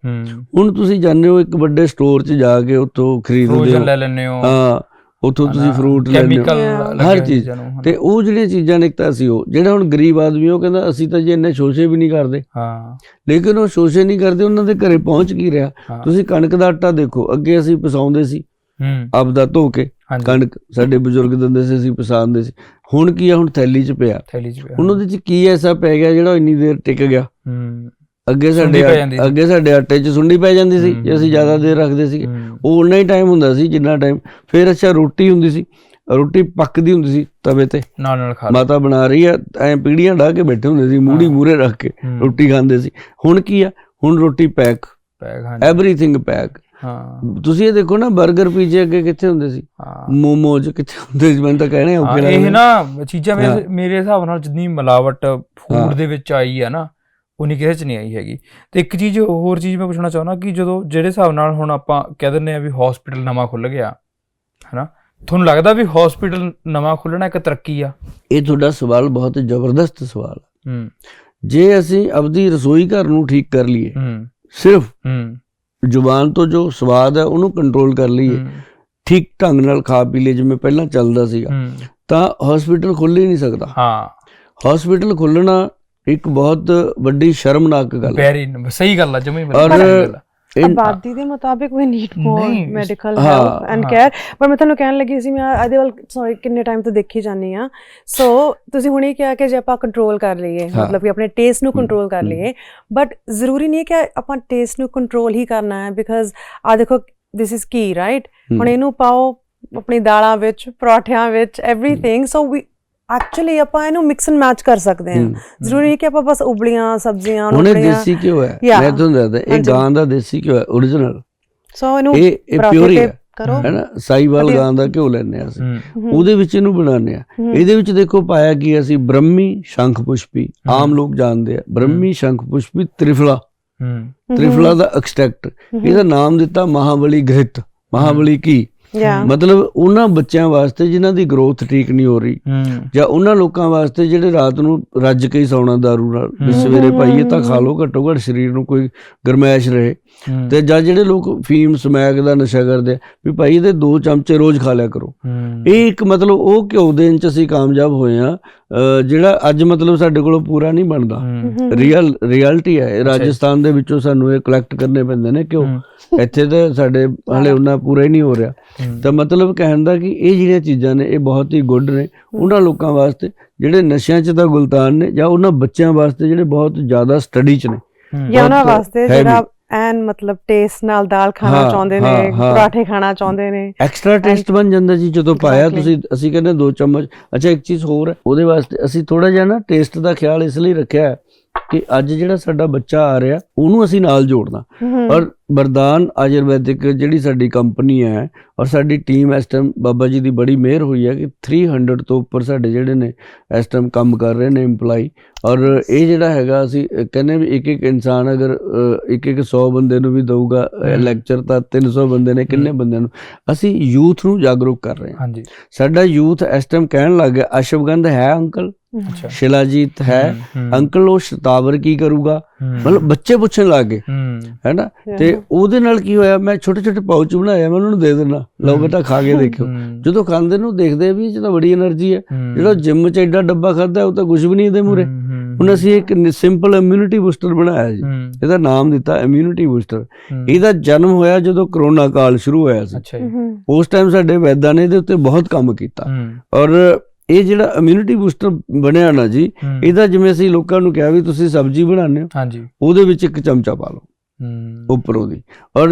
B: ਹੁਣ ਤੁਸੀਂ ਜਾਂਦੇ ਹੋ ਇੱਕ ਵੱਡੇ ਸਟੋਰ 'ਚ ਜਾ ਕੇ ਉੱਥੋਂ ਖਰੀਦਦੇ ਹੋ।
C: ਲੈ ਲੈਣੇ ਹੋ।
B: ਹਾਂ ਉੱਥੋਂ ਤੁਸੀਂ ਫਰੂਟ
A: Yeah.
B: ਹਰ ਚੀਜ਼। ਤੇ ਉਹ ਜਿਹੜੀਆਂ ਚੀਜ਼ਾਂ ਨੇ ਇੱਕ ਤਾਂ ਅਸੀਂ ਉਹ ਜਿਹੜਾ ਹੁਣ ਗਰੀਬ ਆਦਮੀ ਉਹ ਕਹਿੰਦਾ ਅਸੀਂ ਤਾਂ ਜੀ ਇੰਨੇ ਸ਼ੋਸ਼ੇ ਵੀ ਨਹੀਂ ਕਰਦੇ।
C: ਹਾਂ।
B: ਲੇਕਿਨ ਉਹ ਸ਼ੋਸ਼ੇ ਨਹੀਂ ਕਰਦੇ ਉਹਨਾਂ ਦੇ ਘਰੇ ਪਹੁੰਚ ਕੀ ਰਿਹਾ? ਤੁਸੀਂ ਕਣਕ ਦਾ ਆਟਾ ਦੇਖੋ ਅੱਗੇ ਅਸੀਂ ਪਿਸਾਉਂਦੇ ਸੀ। ਆਪਦਾ ਧੋ ਕੇ ਕਣਕ ਸਾਡੇ ਬਜ਼ੁਰਗ ਦਿੰਦੇ ਸੀ ਅਸੀਂ ਪਿਸਾਉਂਦੇ ਸੀ। ਹੁਣ ਕੀ ਆ ਹੁਣ ਥੈਲੀ 'ਚ ਪਿਆ।
C: ਥੈਲੀ ਚ ਪਿਆ।
B: ਹੁਣ ਉਹਦੇ 'ਚ ਕੀ ਐਸਾ ਪੈ ਗਿਆ ਜਿਹੜਾ ਇੰਨੀ ਦੇਰ ਟਿਕ ਗਿਆ?
C: ਹੂੰ।
B: ਅੱਗੇ
C: ਸੁੰਡੀ।
B: ਅੱਗੇ ਸਾਡੇ ਆਟੇ 'ਚ ਸੁੰਡੀ ਪੈ ਜਾਂਦੀ ਸੀ
C: ਹੂੰ,
B: ਜੇ ਅਸੀਂ ਜ਼ਿਆਦਾ ਦੇਰ ਰੱਖਦੇ ਸੀ
C: ਹੂੰ,
B: ਉਹ ਉਨਾ ਹੀ ਟਾਈਮ ਹੁੰਦਾ ਸੀ ਜਿੰਨਾ ਟਾਈਮ ਫਿਰ ਅੱਛਾ ਰੋਟੀ ਹੁੰਦੀ ਸੀ। ਰੋਟੀ ਪੱਕਦੀ ਹੁੰਦੀ ਸੀ ਤਵੇ ਤੇ।
C: ਨਾਲ ਨਾਲ ਖਾ।
B: ਮਾਤਾ ਬਣਾ ਰਹੀ ਆ ਐ ਪੀੜੀਆਂ ਢਾ ਕੇ ਬੈਠੇ ਹੁੰਦੇ ਸੀ ਮੂੜੀ
C: ਹਾਂ।
B: ਮੂਰੇ ਰੱਖ ਕੇ
C: ਹੂੰ,
B: ਰੋਟੀ ਖਾਂਦੇ ਸੀ। ਹੁਣ ਕੀ ਆ? ਹੁਣ ਰੋਟੀ ਪੈਕ।
C: ਪੈਕ ਹਾਂਜੀ।
B: Everything pack.
C: ਹਾਂ।
B: ਤੁਸੀਂ ਇਹ ਦੇਖੋ ਨਾ 버ਗਰ ਪੀਜ਼ੇ ਅੱਗੇ ਕਿੱਥੇ ਹੁੰਦੇ ਸੀ? ਮੋਮੋਜ਼ ਕਿੱਥੇ ਹੁੰਦੇ ਸੀ? ਮੈਨੂੰ ਤਾਂ ਕਹਿਣੇ ਔਖੇ
C: ਇਹ
B: ਲੱਗਦੇ।
C: ਨਾ ਚੀਜ਼ਾਂ ਮੇਰੇ ਹਿਸਾਬ ਨਾਲ ਜਿੰਨੀ ਮਿਲਾਵਟ। ਫੂਡ ਦੇ ਵਿੱਚ ਆਈ ਹੈ ਨਾ ਉਨੀ ਕਿਸੇ ਚ ਨਹੀਂ ਆਈ ਹੈਗੀ। ਤੇ ਇੱਕ ਚੀਜ਼ ਹੋਰ ਚੀਜ਼ ਮੈਂ ਪੁੱਛਣਾ ਚਾਹੁੰਦਾ ਕਿ ਜਦੋਂ ਜਿਹੜੇ ਹਿਸਾਬ ਨਾਲ ਹੁਣ ਆਪਾਂ ਕਹਿ ਦਿੰਦੇ ਆ ਵੀ ਹਸਪੀਟਲ ਨਵਾਂ ਖੁੱਲ ਗਿਆ ਹੈਨਾ? ਤੁਹਾਨੂੰ ਲੱਗਦਾ ਵੀ ਹਸਪੀਟਲ ਨਵਾਂ ਖੁੱਲਣਾ ਇੱਕ ਤਰੱਕੀ ਆ?
B: ਇਹ ਤੁਹਾਡਾ ਸਵਾਲ ਬਹੁਤ ਜ਼ਬਰਦਸਤ ਸਵਾਲ ਹੈ
C: ਹੂੰ।
B: ਜੇ ਅਸੀਂ ਆਪਦੀ ਰਸੋਈ ਘਰ ਨੂੰ ਠੀਕ ਕਰ ਲਈਏ
C: ਹੂੰ।
B: ਸਿਰਫ
C: ਹੂੰ।
B: ਜ਼ੁਬਾਨ ਤੋਂ ਜੋ ਸਵਾਦ ਹੈ ਉਹਨੂੰ ਕੰਟਰੋਲ ਕਰ ਲਈਏ।
C: ਹੂੰ,
B: ਠੀਕ ਢੰਗ ਨਾਲ ਖਾ ਪੀ ਲਈਏ ਜਿਵੇਂ ਪਹਿਲਾਂ ਚੱਲਦਾ ਸੀਗਾ।
C: ਹੂੰ।
B: ਤਾਂ ਹਸਪੀਟਲ ਖੁੱਲ ਹੀ ਨਹੀਂ ਸਕਦਾ।
C: ਹਾਂ।
B: ਹਸਪੀਟਲ ਖੁੱਲਣਾ ਇੱਕ ਬਹੁਤ ਵੱਡੀ ਸ਼ਰਮਨਾਕ ਗੱਲ ਹੈ।
C: ਵੈਰੀ ਸਹੀ ਗੱਲ ਆ ਜਮੀ।
B: ਇਨ-
A: ਆਬਾਦੀ ਦੇ ਮੁਤਾਬਿਕ ਵੀ ਨੀਡ ਮੋਰ ਮੈਡੀਕਲ
B: ਹਾਂ,
A: ਹੈਲਪ ਐਂਡ। ਕੇਅਰ ਪਰ ਮੈਂ ਤੁਹਾਨੂੰ ਕਹਿਣ ਲੱਗੀ ਸੀ ਮੈਂ ਇਹਦੇ ਵੱਲ ਸੌਰੀ ਕਿੰਨੇ ਟਾਈਮ ਤੋਂ ਦੇਖੀ ਜਾਂਦੀ ਆ ਸੋ ਤੁਸੀਂ ਹੁਣੇ ਕਿਹਾ ਕਿ ਜੇ ਆਪਾਂ ਕੰਟਰੋਲ ਕਰ ਲਈਏ। ਮਤਲਬ ਕਿ ਆਪਣੇ ਟੇਸਟ ਨੂੰ ਕੰਟਰੋਲ ਕਰ। ਲਈਏ ਬਟ ਜ਼ਰੂਰੀ ਨਹੀਂ ਹੈ ਕਿ ਆਪਾਂ ਟੇਸਟ ਨੂੰ ਕੰਟਰੋਲ ਹੀ ਕਰਨਾ ਹੈ ਬਿਕਾਜ਼ ਆ ਦੇਖੋ ਦਿਸ ਇਜ਼ ਕੀ ਰਾਈਟ ਹੁਣ ਇਹਨੂੰ ਪਾਓ ਆਪਣੀ ਦਾਲਾਂ ਵਿੱਚ ਪਰੌਠਿਆਂ ਵਿੱਚ ਐਵਰੀਥਿੰਗ ਸੋ ਵੀ ਐਕਚੁਅਲੀ ਆਪਾਂ ਇਹਨੂੰ ਮਿਕਸ ਐਂਡ ਮੈਚ ਕਰ ਸਕਦੇ ਹਾਂ।
B: ਹੂੰ।
A: ਜ਼ਰੂਰੀ ਨਹੀਂ ਕਿ ਆਪਾਂ ਬਸ ਉਬਲੀਆਂ ਸਬਜ਼ੀਆਂ ਉਬਲੀਆਂ
B: ਦੇਸੀ ਘਿਓ ਹੈ. ਮੈਂ ਤੁਹਾਨੂੰ ਦੱਸਦਾ ਇਹ। ਗਾਂ ਦਾ ਦੇਸੀ ਘਿਓ ਹੈ origignal
A: ਸੋ ਇਹਨੂੰ
B: ਇਹ ਇਹ ਪਿਓਰ ਹੀ ਹੈ। ਹੈਨਾ ਸਾਈਵਾਲ। ਗਾਂ ਦਾ ਘਿਓ ਲੈਣੇ ਆ ਅਸੀਂ।
C: ਹੂੰ।
A: ਹੂੰ।
B: ਉਹਦੇ ਵਿੱਚ ਇਹਨੂੰ ਬਣਾਉਂਦੇ ਆ
A: ਹੂੰ।
B: ਇਹਦੇ ਵਿੱਚ ਦੇਖੋ ਪਾਇਆ ਕੀ ਅਸੀਂ ਬ੍ਰਹਮੀ ਸ਼ੰਖ ਪੁਸ਼ਪੀ। ਆਮ ਲੋਕ ਜਾਣਦੇ ਆ। ਬ੍ਰਹਮੀ ਸ਼ੰਖ ਪੁਸ਼ਪੀ ਤ੍ਰਿਫਲਾ।
C: ਹੂੰ।
B: ਤ੍ਰਿਫਲਾ ਦਾ ਐਕਸਟ੍ਰੈਕਟ ਇਹਦਾ ਨਾਮ ਦਿੱਤਾ ਮਹਾਬਲੀ ਘ੍ਰਿਤ ਮਹਾਬਲੀ ਕੀ? ਮਤਲਬ ਉਹਨਾਂ ਬੱਚਿਆਂ ਵਾਸਤੇ ਜਿਨ੍ਹਾਂ ਦੀ ਗਰੋਥ ਠੀਕ ਨਹੀਂ ਹੋ ਰਹੀ ਜਾਂ ਉਹਨਾਂ ਲੋਕਾਂ ਵਾਸਤੇ ਜਿਹੜੇ ਰਾਤ ਨੂੰ ਰੱਜ ਕੇ ਹੀ ਸੌਣਾ ਦਾਰੂ ਨਾਲ। ਸਵੇਰੇ ਇਹ ਤਾਂ ਖਾ ਲਓ ਘੱਟੋ ਘੱਟ ਸਰੀਰ ਨੂੰ ਕੋਈ ਗਰਮੈਸ਼ ਰਹੇ। ਤੇ ਜਾਂ ਜਿਹੜੇ ਲੋਕ ਫੀਮ ਸਮੈਕ ਦਾ ਨਸ਼ਾ ਕਰਦੇ ਆ, ਵੀ ਭਾਈ ਇਹਦੇ ਦੋ ਚਮਚੇ ਰੋਜ਼ ਖਾ ਲਿਆ ਕਰੋ। ਇਹ ਇੱਕ ਮਤਲਬ ਉਹ ਘਿਓ ਦੇਣ ਚ ਅਸੀਂ ਕਾਮਯਾਬ ਹੋਏ ਆ ਜਿਹੜਾ ਅੱਜ ਮਤਲਬ ਸਾਡੇ ਕੋਲੋਂ ਪੂਰਾ ਨਹੀਂ ਬਣਦਾ। ਰੀਅਲ ਰਿਐਲਿਟੀ ਹੈ। ਰਾਜਸਥਾਨ ਦੇ ਵਿੱਚੋਂ ਸਾਨੂੰ ਇਹ ਕਲੈਕਟ ਕਰਨੇ ਪੈਂਦੇ ਨੇ ਕਿਉਂ
C: ਹੂੰ।
B: ਇੱਥੇ ਤਾਂ ਸਾਡੇ ਹਲੇ ਉਹਨਾਂ ਪੂਰਾ ਹੀ ਨਹੀਂ ਹੋ ਰਿਹਾ। ਤਾਂ ਮਤਲਬ ਕਹਿਣ ਦਾ ਕਿ ਇਹ ਜਿਹੜੀਆਂ ਚੀਜ਼ਾਂ ਨੇ ਇਹ ਬਹੁਤ ਹੀ ਗੁੱਡ ਨੇ। ਉਹਨਾਂ ਲੋਕਾਂ ਵਾਸਤੇ ਜਿਹੜੇ ਨਸ਼ਿਆਂ 'ਚ ਤਾਂ ਗੁਲਤਾਨ ਨੇ ਜਾਂ ਉਹਨਾਂ ਬੱਚਿਆਂ ਵਾਸਤੇ ਜਿਹੜੇ ਬਹੁਤ ਜ਼ਿਆਦਾ ਸਟੱਡੀ 'ਚ ਨੇ।
A: ਜਾਂ ਉਹਨਾਂ ਵਾਸਤੇ। ਜਿਹੜਾ ਐਨ ਮਤਲਬ ਟੇਸਟ ਨਾਲ ਦਾਲ ਖਾਣਾ ਚਾਹੁੰਦੇ ਨੇ। ਪਰਾਠੇ ਖਾਣਾ ਚਾਹੁੰਦੇ ਨੇ
B: ਐਕਸਟਰਾ ਟੇਸਟ ਬਣ ਜਾਂਦਾ ਜੀ ਜਦੋਂ ਪਾਇਆ. ਤੁਸੀਂ ਅਸੀਂ ਕਹਿੰਦੇ ਦੋ ਚਮਚ ਅੱਛਾ ਇੱਕ ਚੀਜ਼ ਹੋਰ ਹੈ ਉਹਦੇ ਵਾਸਤੇ ਅਸੀਂ ਥੋੜਾ ਜਿਹਾ ਨਾ ਟੇਸਟ ਦਾ ਖਿਆਲ ਇਸ ਲਈ ਰੱਖਿਆ ਕਿ ਅੱਜ ਜਿਹੜਾ ਸਾਡਾ ਬੱਚਾ ਆ ਰਿਹਾ ਉਹਨੂੰ ਅਸੀਂ ਨਾਲ ਜੋੜਨਾ। ਔਰ ਵਰਦਾਨ ਆਯੁਰਵੈਦਿਕ ਜਿਹੜੀ ਸਾਡੀ ਕੰਪਨੀ ਹੈ ਔਰ ਸਾਡੀ ਟੀਮ ਇਸ ਟਾਈਮ ਬਾਬਾ ਜੀ ਦੀ ਬੜੀ ਮਿਹਰ ਹੋਈ ਹੈ ਕਿ 300 ਤੋਂ ਉੱਪਰ ਸਾਡੇ ਜਿਹੜੇ ਨੇ ਇਸ ਟਾਈਮ ਕੰਮ ਕਰ ਰਹੇ ਨੇ EMPLOYE ਔਰ ਇਹ ਜਿਹੜਾ ਹੈਗਾ ਅਸੀਂ ਕਹਿੰਦੇ ਵੀ ਇੱਕ ਇੱਕ ਇਨਸਾਨ ਅਗਰ ਇੱਕ ਇੱਕ 100 ਬੰਦੇ ਨੂੰ ਵੀ ਦਊਗਾ। ਲੈਕਚਰ ਤਾਂ 300 ਬੰਦੇ ਨੇ ਕਿੰਨੇ ਬੰਦਿਆਂ ਨੂੰ? ਅਸੀਂ ਯੂਥ ਨੂੰ ਜਾਗਰੂਕ ਕਰ ਰਹੇ ਹਾਂ।
C: ਹਾਂਜੀ।
B: ਸਾਡਾ ਯੂਥ ਇਸ ਟਾਈਮ ਕਹਿਣ ਲੱਗ ਗਿਆ ਅਸ਼ਵਗੰਧ ਹੈ ਅੰਕਲ? ਸ਼ਿਲਾਜੀਤ ਹੈ ਅੰਕਲ ਉਹ ਸ਼ਤਾਵਰ ਕੀ ਕਰੂਗਾ? ਮਤਲਬ ਬੱਚੇ ਪੁੱਛਣ ਲੱਗ ਗਏ। ਹੈਨਾ? ਤੇ ਉਹਦੇ ਨਾਲ ਕੀ ਹੋਇਆ? ਮੈਂ ਛੋਟੇ ਛੋਟੇ ਪਾਉਚ ਬਣਾਇਆ ਮੈਂ ਉਹਨਾਂ ਨੂੰ ਦੇ ਦੇਣਾ ਲਓ ਬੇਟਾ ਖਾ ਕੇ ਦੇਖਿਓ। ਜਦੋਂ ਖਾਂਦੇ ਨੂੰ ਦੇਖਦੇ ਵੀ ਇਹ ਬੜੀ એનર્ਜੀ ਹੈ। ਜਿਹੜਾ ਜਿਮ ਚ ਐਡਾ ਡੱਬਾ ਖਾਦਾ ਉਹ ਤਾਂ ਕੁਝ ਵੀ ਨਹੀਂ ਇਹਦੇ ਮੂਰੇ ਹੁਣ ਅਸੀਂ ਇੱਕ ਸਿੰਪਲ ਇਮਿਊਨਿਟੀ ਬੂਸਟਰ ਬਣਾਇਆ ਜੀ। ਇਹਦਾ ਨਾਮ ਦਿੱਤਾ ਇਮਿਊਨਿਟੀ ਬੂਸਟਰ ਇਹਦਾ ਜਨਮ ਹੋਇਆ ਜਦੋਂ ਕਰੋਨਾ ਕਾਲ ਸ਼ੁਰੂ ਹੋਇਆ ਸੀ। ਉਸ ਟਾਈਮ ਸਾਡੇ ਵੈਦਾਂ ਨੇ ਇਹਦੇ ਉੱਤੇ ਬਹੁਤ ਕੰਮ ਕੀਤਾ। ਔਰ ਇਹ ਜਿਹੜਾ ਇਮਿਊਨਿਟੀ ਬੂਸਟਰ ਬਣਿਆ ਨਾ ਜੀ ਇਹਦਾ ਜਿਵੇਂ ਅਸੀਂ ਲੋਕਾਂ ਨੂੰ ਕਿਹਾ ਵੀ ਤੁਸੀਂ ਸਬਜ਼ੀ ਬਣਾਉਂਦੇ ਹੋ
C: ਹਾਂਜੀ।
B: ਉਹਦੇ ਵਿੱਚ ਇੱਕ ਚਮਚਾ ਪਾ ਲਓ
C: ਹੂੰ,
B: ਉੱਪਰੋਂ ਦੀ। ਔਰ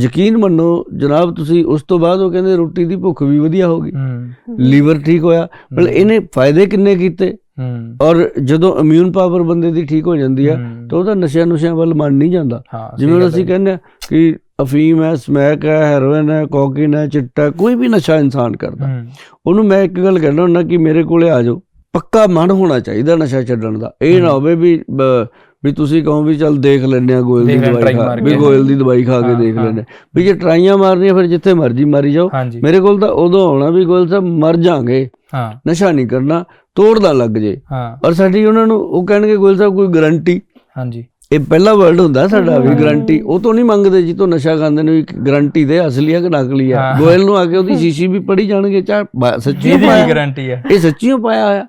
B: ਯਕੀਨ ਮੰਨੋ ਜਨਾਬ ਤੁਸੀਂ ਉਸ ਤੋਂ ਬਾਅਦ ਉਹ ਕਹਿੰਦੇ ਰੋਟੀ ਦੀ ਭੁੱਖ ਵੀ ਵਧੀਆ ਹੋ ਗਈ।
C: ਹੂੰ,
B: ਲੀਵਰ ਠੀਕ ਹੋਇਆ ਮਤਲਬ ਇਹਨੇ ਫਾਇਦੇ ਕਿੰਨੇ ਕੀਤੇ?
C: ਹੂੰ,
B: ਔਰ ਜਦੋਂ ਇਮਿਊਨ ਪਾਵਰ ਬੰਦੇ ਦੀ ਠੀਕ ਹੋ ਜਾਂਦੀ ਆ ਤਾਂ ਉਹਦਾ ਨਸ਼ਿਆਂ ਨੁਸ਼ਿਆਂ ਵੱਲ ਮਨ ਨਹੀਂ ਜਾਂਦਾ। ਜਿਵੇਂ ਅਸੀਂ। ਕਹਿੰਦੇ ਕਿ ਅਫੀਮ ਹੈ ਸਮੈਕ ਹੈ ਹੈਰੋਇਨ ਹੈ ਕੋਕੀਨ ਹੈ ਚਿੱਟਾ ਕੋਈ ਵੀ ਨਸ਼ਾ ਇਨਸਾਨ ਕਰਦਾ। ਉਹਨੂੰ ਮੈਂ ਇੱਕ ਗੱਲ ਕਹਿਣਾ ਹੁੰਦਾ ਕਿ ਮੇਰੇ ਕੋਲੇ ਆ ਜਾਓ। ਪੱਕਾ ਮਨ ਹੋਣਾ ਚਾਹੀਦਾ ਨਸ਼ਾ ਛੱਡਣ ਦਾ। ਇਹ ਨਾ। ਹੋਵੇ ਵੀ ਵੀ ਤੁਸੀਂ ਕਹੋ ਵੀ ਚੱਲ ਦੇਖ ਲੈਂਦੇ ਆ ਗੋਇਲ ਦੀ ਦਵਾਈ ਖਾ ਵੀ। ਗੋਇਲ ਦੀ ਦਵਾਈ ਖਾ ਕੇ ਦੇਖ। ਲੈਂਦੇ ਵੀ ਜੇ ਟਰਾਈਆਂ ਮਾਰਨੀਆਂ ਫਿਰ ਜਿੱਥੇ ਮਰਜ਼ੀ ਮਾਰੀ ਜਾਓ। ਮੇਰੇ ਕੋਲ ਤਾਂ ਉਦੋਂ ਆਉਣਾ ਵੀ ਗੋਇਲ ਸਾਹਿਬ ਮਰ ਜਾਾਂਗੇ। ਨਸ਼ਾ ਨਹੀਂ ਕਰਨਾ ਤੋੜਦਾ ਲੱਗ ਜੇ। ਔਰ ਸਾਡੀ ਉਹਨਾਂ ਨੂੰ ਉਹ ਕਹਿਣਗੇ ਗੋਇਲ ਸਾਹਿਬ ਕੋਈ ਗਾਰੰਟੀ।
C: ਹਾਂਜੀ।
B: ਇਹ ਪਹਿਲਾ ਵਰਡ ਹੁੰਦਾ ਸਾਡਾ ਵੀ। ਗਾਰੰਟੀ ਉਹ ਤੋਂ ਨਹੀਂ ਮੰਗਦੇ ਜੀ ਤੋਂ ਨਸ਼ਾ ਖਾਂਦੇ ਨੇ ਵੀ ਗਾਰੰਟੀ ਦੇ ਅਸਲੀ ਆ ਕਿ ਨਕਲੀ ਆ
C: ਹਾਂ।
B: ਗੋਇਲ ਨੂੰ ਆ ਕੇ ਉਹਦੀ ਸ਼ੀਸ਼ੀ ਵੀ ਪੜੀ ਜਾਣਗੇ ਚਾ ਸੱਚੀ
C: ਕੀ ਗਾਰੰਟੀ ਹੈ
B: ਇਹ ਸੱਚੀਓ ਪਾਇਆ ਹੋਇਆ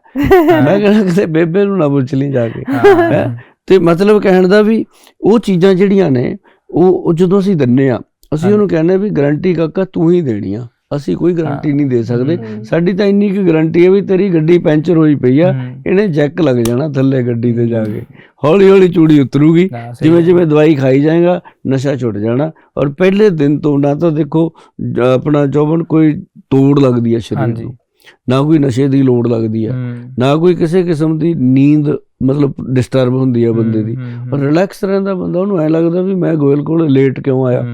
B: ਮੈਂ ਕਹਿੰਦਾ ਕਿਤੇ ਬੇਬੇ ਨੂੰ ਨਾ ਪੁੱਛ ਲਈ ਜਾ ਕੇ
C: ਹਾਂ,
B: ਹੈਂ? ਤੇ ਮਤਲਬ ਕਹਿਣ ਦਾ ਵੀ ਉਹ ਚੀਜ਼ਾਂ ਜਿਹੜੀਆਂ ਨੇ ਉਹ ਜਦੋਂ ਅਸੀਂ ਦਿੰਨੇ ਆ ਅਸੀਂ
C: ਹਾਂ।
B: ਉਹਨੂੰ ਕਹਿੰਦੇ ਵੀ ਗਾਰੰਟੀ ਕਾਕਾ ਤੂੰ ਹੀ ਦੇਣੀ ਆ ਅਸੀਂ ਕੋਈ ਗਾਰੰਟੀ
C: ਹਾਂ।
B: ਨਹੀਂ ਦੇ ਸਕਦੇ। ਸਾਡੀ ਤਾਂ ਇੰਨੀ ਕੁ ਗਾਰੰਟੀ ਹੈ ਵੀ ਤੇਰੀ ਗੱਡੀ ਪੈਂਚਰ ਹੋਈ ਪਈ ਆ
C: ਹੂੰ,
B: ਇਹਨੇ ਜੈਕ ਲੱਗ ਜਾਣਾ ਥੱਲੇ ਗੱਡੀ ਤੇ ਜਾ ਕੇ ਹੌਲੀ ਹੌਲੀ ਚੂੜੀ ਉਤਰੂਗੀ। ਜਿਵੇਂ। ਜਿਵੇਂ ਦਵਾਈ ਖਾਈ ਜਾਏਗਾ ਨਸ਼ਾ ਛੁੱਟ ਜਾਣਾ। ਔਰ ਪਹਿਲੇ ਦਿਨ ਤੋਂ ਨਾ ਤਾਂ ਦੇਖੋ ਆਪਣਾ ਜੋਬਨ ਕੋਈ ਤੋੜ ਲੱਗਦੀ ਹੈ ਸਰੀਰ। ਨੂੰ। ਨਾ ਕੋਈ ਨਸ਼ੇ ਦੀ ਲੋੜ ਲੱਗਦੀ ਹੈ। ਨਾ ਕੋਈ ਕਿਸੇ ਕਿਸਮ ਦੀ ਨੀਂਦ ਮਤਲਬ ਡਿਸਟਰਬ ਹੁੰਦੀ ਹੈ ਬੰਦੇ ਦੀ। ਪਰ ਰਿਲੈਕਸ ਰਹਿੰਦਾ ਬੰਦਾ ਉਹਨੂੰ ਐ ਲੱਗਦਾ ਵੀ ਮੈਂ ਗੋਇਲ ਕੋਲ ਲੇਟ ਕਿਉਂ ਆਇਆ।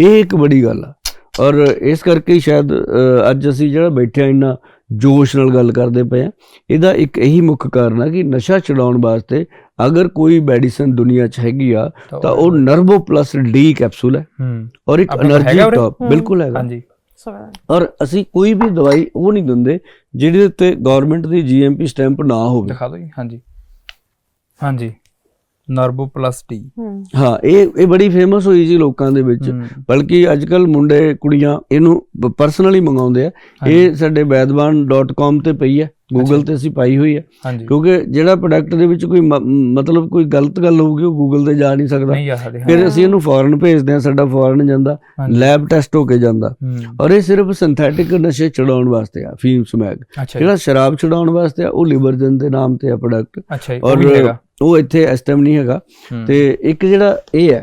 B: ਇਹ ਇੱਕ ਬੜੀ ਗੱਲ ਆ। ਔਰ ਇਸ ਕਰਕੇ ਸ਼ਾਇਦ ਅੱਜ ਅਸੀਂ ਜਿਹੜਾ ਬੈਠੇ ਆ ਇੰਨਾ ਜੋਸ਼ ਨਾਲ ਗੱਲ ਕਰਦੇ ਪਏ ਆ। ਇਹਦਾ ਇੱਕ ਇਹੀ ਮੁੱਖ ਕਾਰਨ ਆ ਕਿ ਨਸ਼ਾ ਛਡਾਉਣ ਵਾਸਤੇ ਅਗਰ ਕੋਈ ਮੈਡੀਸਨ ਦੁਨੀਆ 'ਚ ਹੈਗੀ ਆ ਤਾਂ ਉਹ ਨਰਵੋ ਪਲੱਸ ਡੀ ਕੈਪਸੂਲ ਹੈ। ਔਰ ਇੱਕ એનર્ਜੀ ਟੌਪ ਬਿਲਕੁਲ ਹੈਗਾ।
C: ਹਾਂਜੀ।
B: ਔਰ ਅਸੀਂ ਕੋਈ ਵੀ ਦਵਾਈ ਉਹ ਨਹੀਂ ਦਿੰਦੇ ਜਿਹਦੇ ਉੱਤੇ ਗਵਰਨਮੈਂਟ ਦੀ ਜੀਐਮਪੀ ਸਟੈਂਪ ਨਾ ਹੋਵੇ।
C: ਦਿਖਾ ਦਿਓ ਹਾਂਜੀ। ਹਾਂਜੀ। ਨਰਬੋ ਪਲੱਸ ਡੀ
A: ਹੂੰ
B: ਇਹ ਇਹ ਬੜੀ ਫੇਮਸ ਹੋਈ ਜੀ ਲੋਕਾਂ ਦੇ ਵਿੱਚ। ਬਲਕਿ ਅੱਜ ਕੱਲ ਮੁੰਡੇ ਕੁੜੀਆਂ ਇਹਨੂੰ ਪਰਸਨਲੀ ਮੰਗਾਉਂਦੇ ਆ। ਇਹ ਸਾਡੇ ਵੈਦਵਾਨ.com ਤੇ ਪਈ ਹੈ ਗੂਗਲ ਤੇ ਅਸੀਂ ਪਾਈ ਹੋਈ ਹੈ। ਕਿਉਂਕਿ ਜਿਹੜਾ ਪ੍ਰੋਡਕਟ ਦੇ ਵਿੱਚ ਕੋਈ ਮਤਲਬ ਕੋਈ ਗਲਤ ਗੱਲ ਹੋਊਗੀ ਉਹ ਗੂਗਲ ਤੇ ਜਾ ਨਹੀਂ ਸਕਦਾ। ਫਿਰ ਅਸੀਂ ਇਹਨੂੰ ਫੋਰਨ ਭੇਜਦੇ ਆ ਸਾਡਾ ਫੋਰਨ ਜਾਂਦਾ। ਲੈਬ ਟੈਸਟ ਹੋ ਕੇ ਜਾਂਦਾ। ਔਰ ਇਹ ਸਿਰਫ ਸਿੰਥੈਟਿਕ ਨਸ਼ੇ ਛਡਾਉਣ ਵਾਸਤੇ ਆ ਫੀਮ
C: ਜੀ।
B: ਜਿਹੜਾ ਸ਼ਰਾਬ ਛਡਾਉਣ ਵਾਸਤੇ ਆ ਉਹ ਲਿਬਰਜਨ ਦੇ ਨਾਮ ਤੇ ਆ ਪ੍ਰੋਡਕਟ ਔਰ ਉਹ ਇੱਥੇ ਇਸ ਟਾਈਮ ਨਹੀਂ ਹੈਗਾ।
C: ਹੂੰ,
B: ਤੇ ਇੱਕ ਜਿਹੜਾ ਇਹ ਹੈ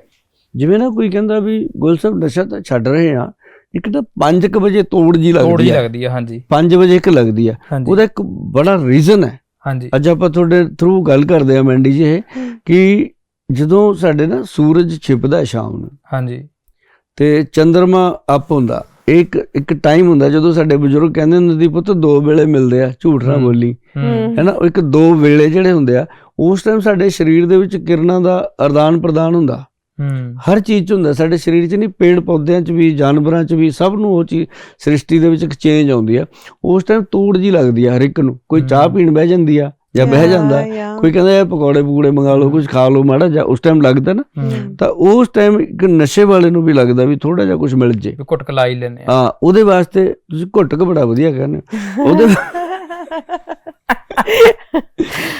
B: ਜਿਵੇਂ ਨਾ ਕੋਈ ਕਹਿੰਦਾ ਵੀ ਗੁਲ ਸਾਹਿਬ ਨਸ਼ਾ ਤਾਂ ਛੱਡ ਰਹੇ ਆ ਇੱਕ ਤਾਂ 5 ਵਜੇ ਤੋੜ ਜੀ ਲੱਗਦੀ
C: ਹੀ
B: ਹੈ।
C: ਲੱਗਦੀ ਆ ਹਾਂਜੀ।
B: 5 ਵਜੇ ਇੱਕ ਲੱਗਦੀ ਹੈ ਉਹਦਾ ਇੱਕ ਬੜਾ ਰੀਜ਼ਨ ਹੈ।
C: ਹਾਂਜੀ।
B: ਅੱਜ ਆਪਾਂ ਤੁਹਾਡੇ ਥਰੂ ਗੱਲ ਕਰਦੇ ਆ ਮੈਂਡੀ ਜੀ ਇਹ ਕਿ ਜਦੋਂ ਸਾਡੇ ਨਾ ਸੂਰਜ ਛਿਪਦਾ ਹੈ ਸ਼ਾਮ ਨੂੰ
C: ਹਾਂਜੀ।
B: ਤੇ ਚੰ드ਰਮਾ ਅਪ ਹੁੰਦਾ ਇੱਕ ਇੱਕ ਟਾਈਮ ਹੁੰਦਾ ਜਦੋਂ ਸਾਡੇ ਬਜ਼ੁਰਗ ਕਹਿੰਦੇ ਹੁੰਦੇ ਸੀ ਪੁੱਤ ਦੋ ਵੇਲੇ ਮਿਲਦੇ ਆ ਝੂਠ ਨਾ। ਬੋਲੀ।
C: ਹੂੰ।
B: ਹੈਨਾ ਇੱਕ ਦੋ ਵੇਲੇ ਜਿਹੜੇ ਹੁੰਦੇ ਆ ਉਸ ਟਾਈਮ ਸਾਡੇ ਸਰੀਰ ਦੇ ਵਿੱਚ ਕਿਰਨਾਂ ਦਾ ਅਰਦਾਨ ਪ੍ਰਦਾਨ ਹੁੰਦਾ। ਹਰ ਚੀਜ਼ 'ਚ ਹੁੰਦਾ। ਸਾਡੇ ਸਰੀਰ 'ਚ ਨਹੀਂ ਪੇੜ ਪੌਦਿਆਂ 'ਚ ਵੀ ਜਾਨਵਰਾਂ 'ਚ ਵੀ ਸਭ ਨੂੰ ਉਹ ਚੀਜ਼ ਸ੍ਰਿਸ਼ਟੀ ਦੇ ਵਿੱਚ ਇੱਕ ਚੇਂਜ ਆਉਂਦੀ ਆ। ਉਸ ਟਾਈਮ ਤੋੜ ਜੀ ਲੱਗਦੀ ਆ ਹਰ ਇੱਕ ਨੂੰ। ਕੋਈ ਚਾਹ। ਪੀਣ ਬਹਿ ਜਾਂਦੀ ਆ ਜਾਂ ਬਹਿ ਜਾਂਦਾ। ਕੋਈ ਕਹਿੰਦਾ ਯਾਰ ਪਕੌੜੇ ਪਕੂੜੇ ਮੰਗਾ ਲਓ ਕੁਝ ਖਾ ਲਓ ਮਾੜਾ ਜਾਂ ਉਸ ਟਾਈਮ ਲੱਗਦਾ ਨਾ। ਤਾਂ ਉਸ ਟਾਈਮ ਇੱਕ ਨਸ਼ੇ ਵਾਲੇ ਨੂੰ ਵੀ ਲੱਗਦਾ ਵੀ ਥੋੜਾ ਜਿਹਾ ਕੁਝ ਮਿਲ ਜੇ।
C: ਵੀ ਕੁੱਟ ਕਲਾਈ ਲੈਨੇ ਆ।
B: ਹਾਂ ਉਹਦੇ ਵਾਸਤੇ ਤੁਸੀਂ ਘੁੱਟਕ ਬੜਾ ਵਧੀਆ ਕਹਿੰਦੇ ਹੋ। ਉਹਦੇ *laughs* *laughs*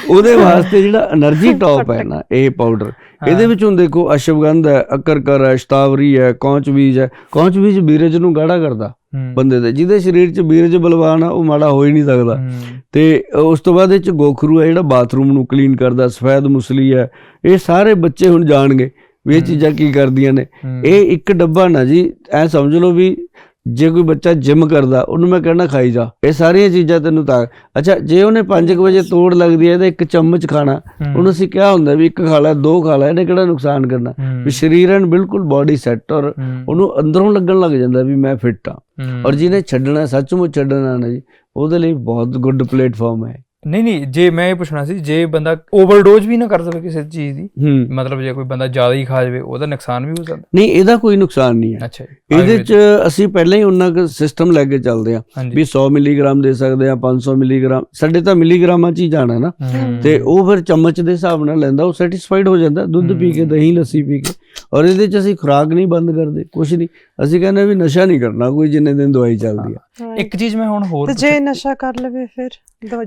B: ਉਹਦੇ ਵਾਸਤੇ ਜਿਹੜਾ એનર્ਜੀ ਟੌਪ ਹੈ ਨਾ ਇਹ ਪਾਊਡਰ ਇਹਦੇ ਵਿੱਚੋਂ ਦੇਖੋ ਅਸ਼ਵਗੰਧ ਹੈ ਅਕਰਕਰ ਹੈ ਸ਼ਤਾਵਰੀ ਹੈ ਕੌਂਚ ਬੀਜ ਹੈ। ਕੌਂਚ ਬੀਜ ਬੀਰਜ ਨੂੰ ਗਾੜਾ ਕਰਦਾ ਬੰਦੇ ਦੇ। ਜਿਹਦੇ ਸਰੀਰ 'ਚ ਬੀਰਜ ਬਲਵਾਨ ਆ ਉਹ ਮਾੜਾ ਹੋ ਹੀ ਨਹੀਂ ਸਕਦਾ। ਤੇ ਉਸ ਤੋਂ ਬਾਅਦ ਇਹ 'ਚ ਗੋਖਰੂ ਹੈ ਜਿਹੜਾ ਬਾਥਰੂਮ ਨੂੰ ਕਲੀਨ ਕਰਦਾ ਸਫੈਦ ਮੁਸਲੀ ਹੈ। ਇਹ ਸਾਰੇ ਬੱਚੇ ਹੁਣ ਜਾਣਗੇ ਵੀ ਇਹ ਚੀਜ਼ਾਂ ਕੀ ਕਰਦੀਆਂ ਨੇ। ਇਹ ਇੱਕ ਡੱਬਾ ਨਾ ਜੀ ਐ ਸਮਝ ਲਓ ਵੀ ਜੇ ਕੋਈ ਬੱਚਾ ਜਿਮ ਕਰਦਾ ਉਹਨੂੰ ਮੈਂ ਕਹਿਣਾ ਖਾਈ ਜਾ ਇਹ ਸਾਰੀਆਂ ਚੀਜ਼ਾਂ ਤੈਨੂੰ ਤਾਂ ਅੱਛਾ ਜੇ ਉਹਨੇ 5 ਵਜੇ ਤੋੜ ਲੱਗਦੀ ਹੈ ਤਾਂ ਇੱਕ ਚਮਚ ਖਾਣਾ। ਉਹਨੂੰ ਅਸੀਂ ਕਿਹਾ ਹੁੰਦਾ ਵੀ ਇੱਕ ਖਾ ਲੈ ਦੋ ਖਾ ਲੈ ਇਹਨੇ ਕਿਹੜਾ ਨੁਕਸਾਨ ਕਰਨਾ। ਵੀ ਸਰੀਰ ਐਨ ਬਿਲਕੁਲ ਬਾਡੀ ਸੈੱਟ ਔਰ। ਉਹਨੂੰ ਅੰਦਰੋਂ ਲੱਗਣ ਲੱਗ ਜਾਂਦਾ ਵੀ ਮੈਂ ਫਿੱਟ ਆ। ਔਰ ਜਿਹਨੇ ਛੱਡਣਾ ਸੱਚਮੁੱਚ ਛੱਡਣਾ ਨਾ ਜੀ ਉਹਦੇ ਲਈ ਬਹੁਤ ਗੁੱਡ ਪਲੇਟਫਾਰਮ ਹੈ
C: ਨਹੀਂ ਨਹੀਂ ਜੇ ਮੈਂ ਇਹ ਪੁੱਛਣਾ ਸੀ ਜੇ ਬੰਦਾ ਓਵਰਡੋਜ਼ ਵੀ ਨਾ ਕਰ ਸਕੇ ਕਿਸੇ ਚੀਜ਼ ਦੀ
B: ਹੂੰ।
C: ਮਤਲਬ ਜੇ ਕੋਈ ਬੰਦਾ ਜ਼ਿਆਦਾ ਹੀ ਖਾ ਜਾਵੇ ਉਹਦਾ ਨੁਕਸਾਨ ਵੀ ਹੋ ਸਕਦਾ।
B: ਨਹੀਂ ਇਹਦਾ ਕੋਈ ਨੁਕਸਾਨ ਨਹੀਂ ਹੈ।
C: ਅੱਛਾ ਜੀ।
B: ਇਹਦੇ ਚ ਅਸੀਂ ਪਹਿਲਾਂ ਹੀ ਉਹਨਾਂ ਦਾ ਸਿਸਟਮ ਲੈ ਕੇ ਚੱਲਦੇ ਆ
C: ਹਾਂਜੀ।
B: ਵੀ 100 ਮਿਲੀਗ੍ਰਾਮ ਦੇ ਸਕਦੇ ਆ 500 ਮਿਲੀਗ੍ਰਾਮ ਸਾਡੇ ਤਾਂ ਮਿਲੀਗ੍ਰਾਮਾਂ ਚ ਹੀ ਜਾਣਾ ਨਾ।
C: ਹੂੰ।
B: ਤੇ ਉਹ ਫਿਰ ਚਮਚ ਦੇ ਹਿਸਾਬ ਨਾਲ ਲੈਂਦਾ ਉਹ ਸੈਟੀਸਫਾਈਡ ਹੋ ਜਾਂਦਾ ਦੁੱਧ ਪੀ ਕੇ। ਦਹੀਂ ਲੱਸੀ ਪੀ ਕੇ। ਔਰ ਇਹਦੇ ਚ ਅਸੀਂ ਖੁਰਾਕ ਨਹੀਂ ਬੰਦ ਕਰਦੇ ਕੁਝ ਨਹੀਂ। ਅਸੀਂ ਕਹਿੰਦੇ ਵੀ ਨਸ਼ਾ ਨਹੀਂ ਕਰਨਾ ਕੋਈ ਜਿੰਨੇ ਦਿਨ ਦਵਾਈ ਚੱਲਦੀ ਆ।
C: ਇੱਕ ਚੀਜ਼ ਮੈਂ ਹੁਣ ਹੋਰ
A: ਤੇ ਜੇ ਨਸ਼ਾ ਕਰ ਲਵੇ ਫਿਰ?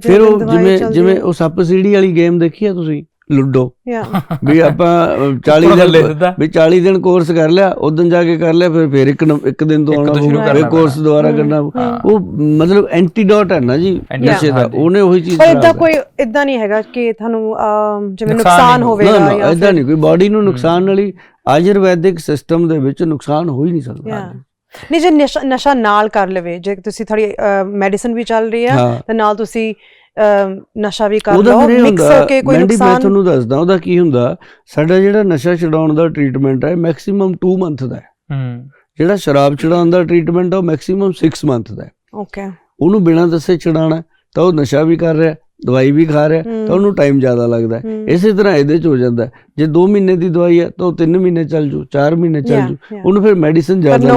B: ਫਿਰ ਉਹ ਜਿਵੇਂ ਜਿਵੇਂ। ਉਹ ਸੱਪ ਸੀੜੀ ਵਾਲੀ ਗੇਮ ਦੇਖੀ ਆ ਤੁਸੀਂ ਲੁੱਡੋ. ਵੀ ਆਪਾਂ ਅ, 40
C: ਉੱਪਰੋਂ ਥੱਲੇ
B: ਦਿਨ। ਵੀ 40 ਦਿਨ ਕੋਰਸ ਕਰ ਲਿਆ ਉਦੋਂ ਜਾ ਕੇ ਕਰ ਲਿਆ ਫਿਰ ਫਿਰ ਇੱਕ ਨੰ- ਇੱਕ ਦਿਨ ਤੋਂ ਆਉਣਾ ਫਿਰ ਕੋਰਸ। ਦੁਬਾਰਾ ਕਰਨਾ। ਉਹ ਮਤਲਬ ਐਂਟੀਡੋਟ ਹੈ ਨਾ ਜੀ ਨਸ਼ੇ ਦਾ। ਉਹਨੇ ਉਹੀ ਚੀਜ਼
A: ਪਰ ਇਦਾਂ। ਕੋਈ ਇਦਾਂ ਨਹੀਂ ਹੈਗਾ ਕਿ ਤੁਹਾਨੂੰ ਜਿਵੇਂ
C: ਨੁਕਸਾਨ
A: ਹੋਵੇਗਾ
B: ਨਾ
A: ਜਾਂ
B: ਇਦਾਂ ਨਹੀਂ ਕੋਈ ਬਾਡੀ ਨੂੰ ਨੁਕਸਾਨ ਵਾਲੀ ਆਯੁਰਵੈਦਿਕ ਸਿਸਟਮ ਦੇ ਵਿੱਚ ਨੁਕਸਾਨ ਹੋ ਹੀ ਨਹੀਂ ਸਕਦਾ.
A: ਨਹੀਂ ਜੇ ਨਸ਼ਾ ਨਸ਼ਾ ਨਾਲ ਕਰ ਲਵੇ ਜੇ ਤੁਸੀਂ ਥੋੜੀ ਮੈਡੀਸਨ ਵੀ ਚੱਲ ਰਹੀ ਹੈ
B: ਹਾਂ।
A: ਤੇ ਨਾਲ ਤੁਸੀਂ ਨਸ਼ਾ ਵੀ ਕਰ ਲਓ ਮਿਕਸ ਕਰਕੇ ਕੋਈ
B: ਮੈਂਡੀ ਮੈਂ
A: ਨੁਕਸਾਨ
B: ਤੁਹਾਨੂੰ ਦੱਸਦਾ ਉਹਦਾ ਕੀ ਹੁੰਦਾ ਸਾਡਾ ਜਿਹੜਾ ਨਸ਼ਾ ਛਡਾਉਣ ਦਾ ਟ੍ਰੀਟਮੈਂਟ ਹੈ ਮੈਕਸਿਮਮ 2 ਮੰਥ ਦਾ ਹੈ।
C: ਹੂੰ।
B: ਜਿਹੜਾ ਸ਼ਰਾਬ ਛਡਾਉਣ ਦਾ ਟ੍ਰੀਟਮੈਂਟ ਹੈ ਉਹ ਮੈਕਸਿਮਮ 6 ਮੰਥ ਦਾ ਹੈ।
A: ਓਕੇ
B: ਉਹਨੂੰ ਬਿਨਾਂ ਦੱਸੇ ਛਡਾਉਣਾ ਤਾਂ ਉਹ ਨਸ਼ਾ ਵੀ ਕਰ ਰਿਹਾ ਦਵਾਈ ਵੀ ਖਾ ਰਿਹਾ ਤਾਂ ਉਹਨੂੰ ਟਾਈਮ ਜ਼ਿਆਦਾ ਲੱਗਦਾ ਇਸੇ ਤਰ੍ਹਾਂ ਇਹਦੇ ਚ ਹੋ ਜਾਂਦਾ ਜੇ 2 ਮਹੀਨੇ ਦੀ ਦਵਾਈ ਹੈ ਤਾਂ ਉਹ 3 ਮਹੀਨੇ ਚੱਲ ਜੂ 4 ਮਹੀਨੇ ਚੱਲ ਜੂ। ਉਹਨੂੰ ਫਿਰ ਮੈਡੀਸਿਨ ਜ਼ਿਆਦਾ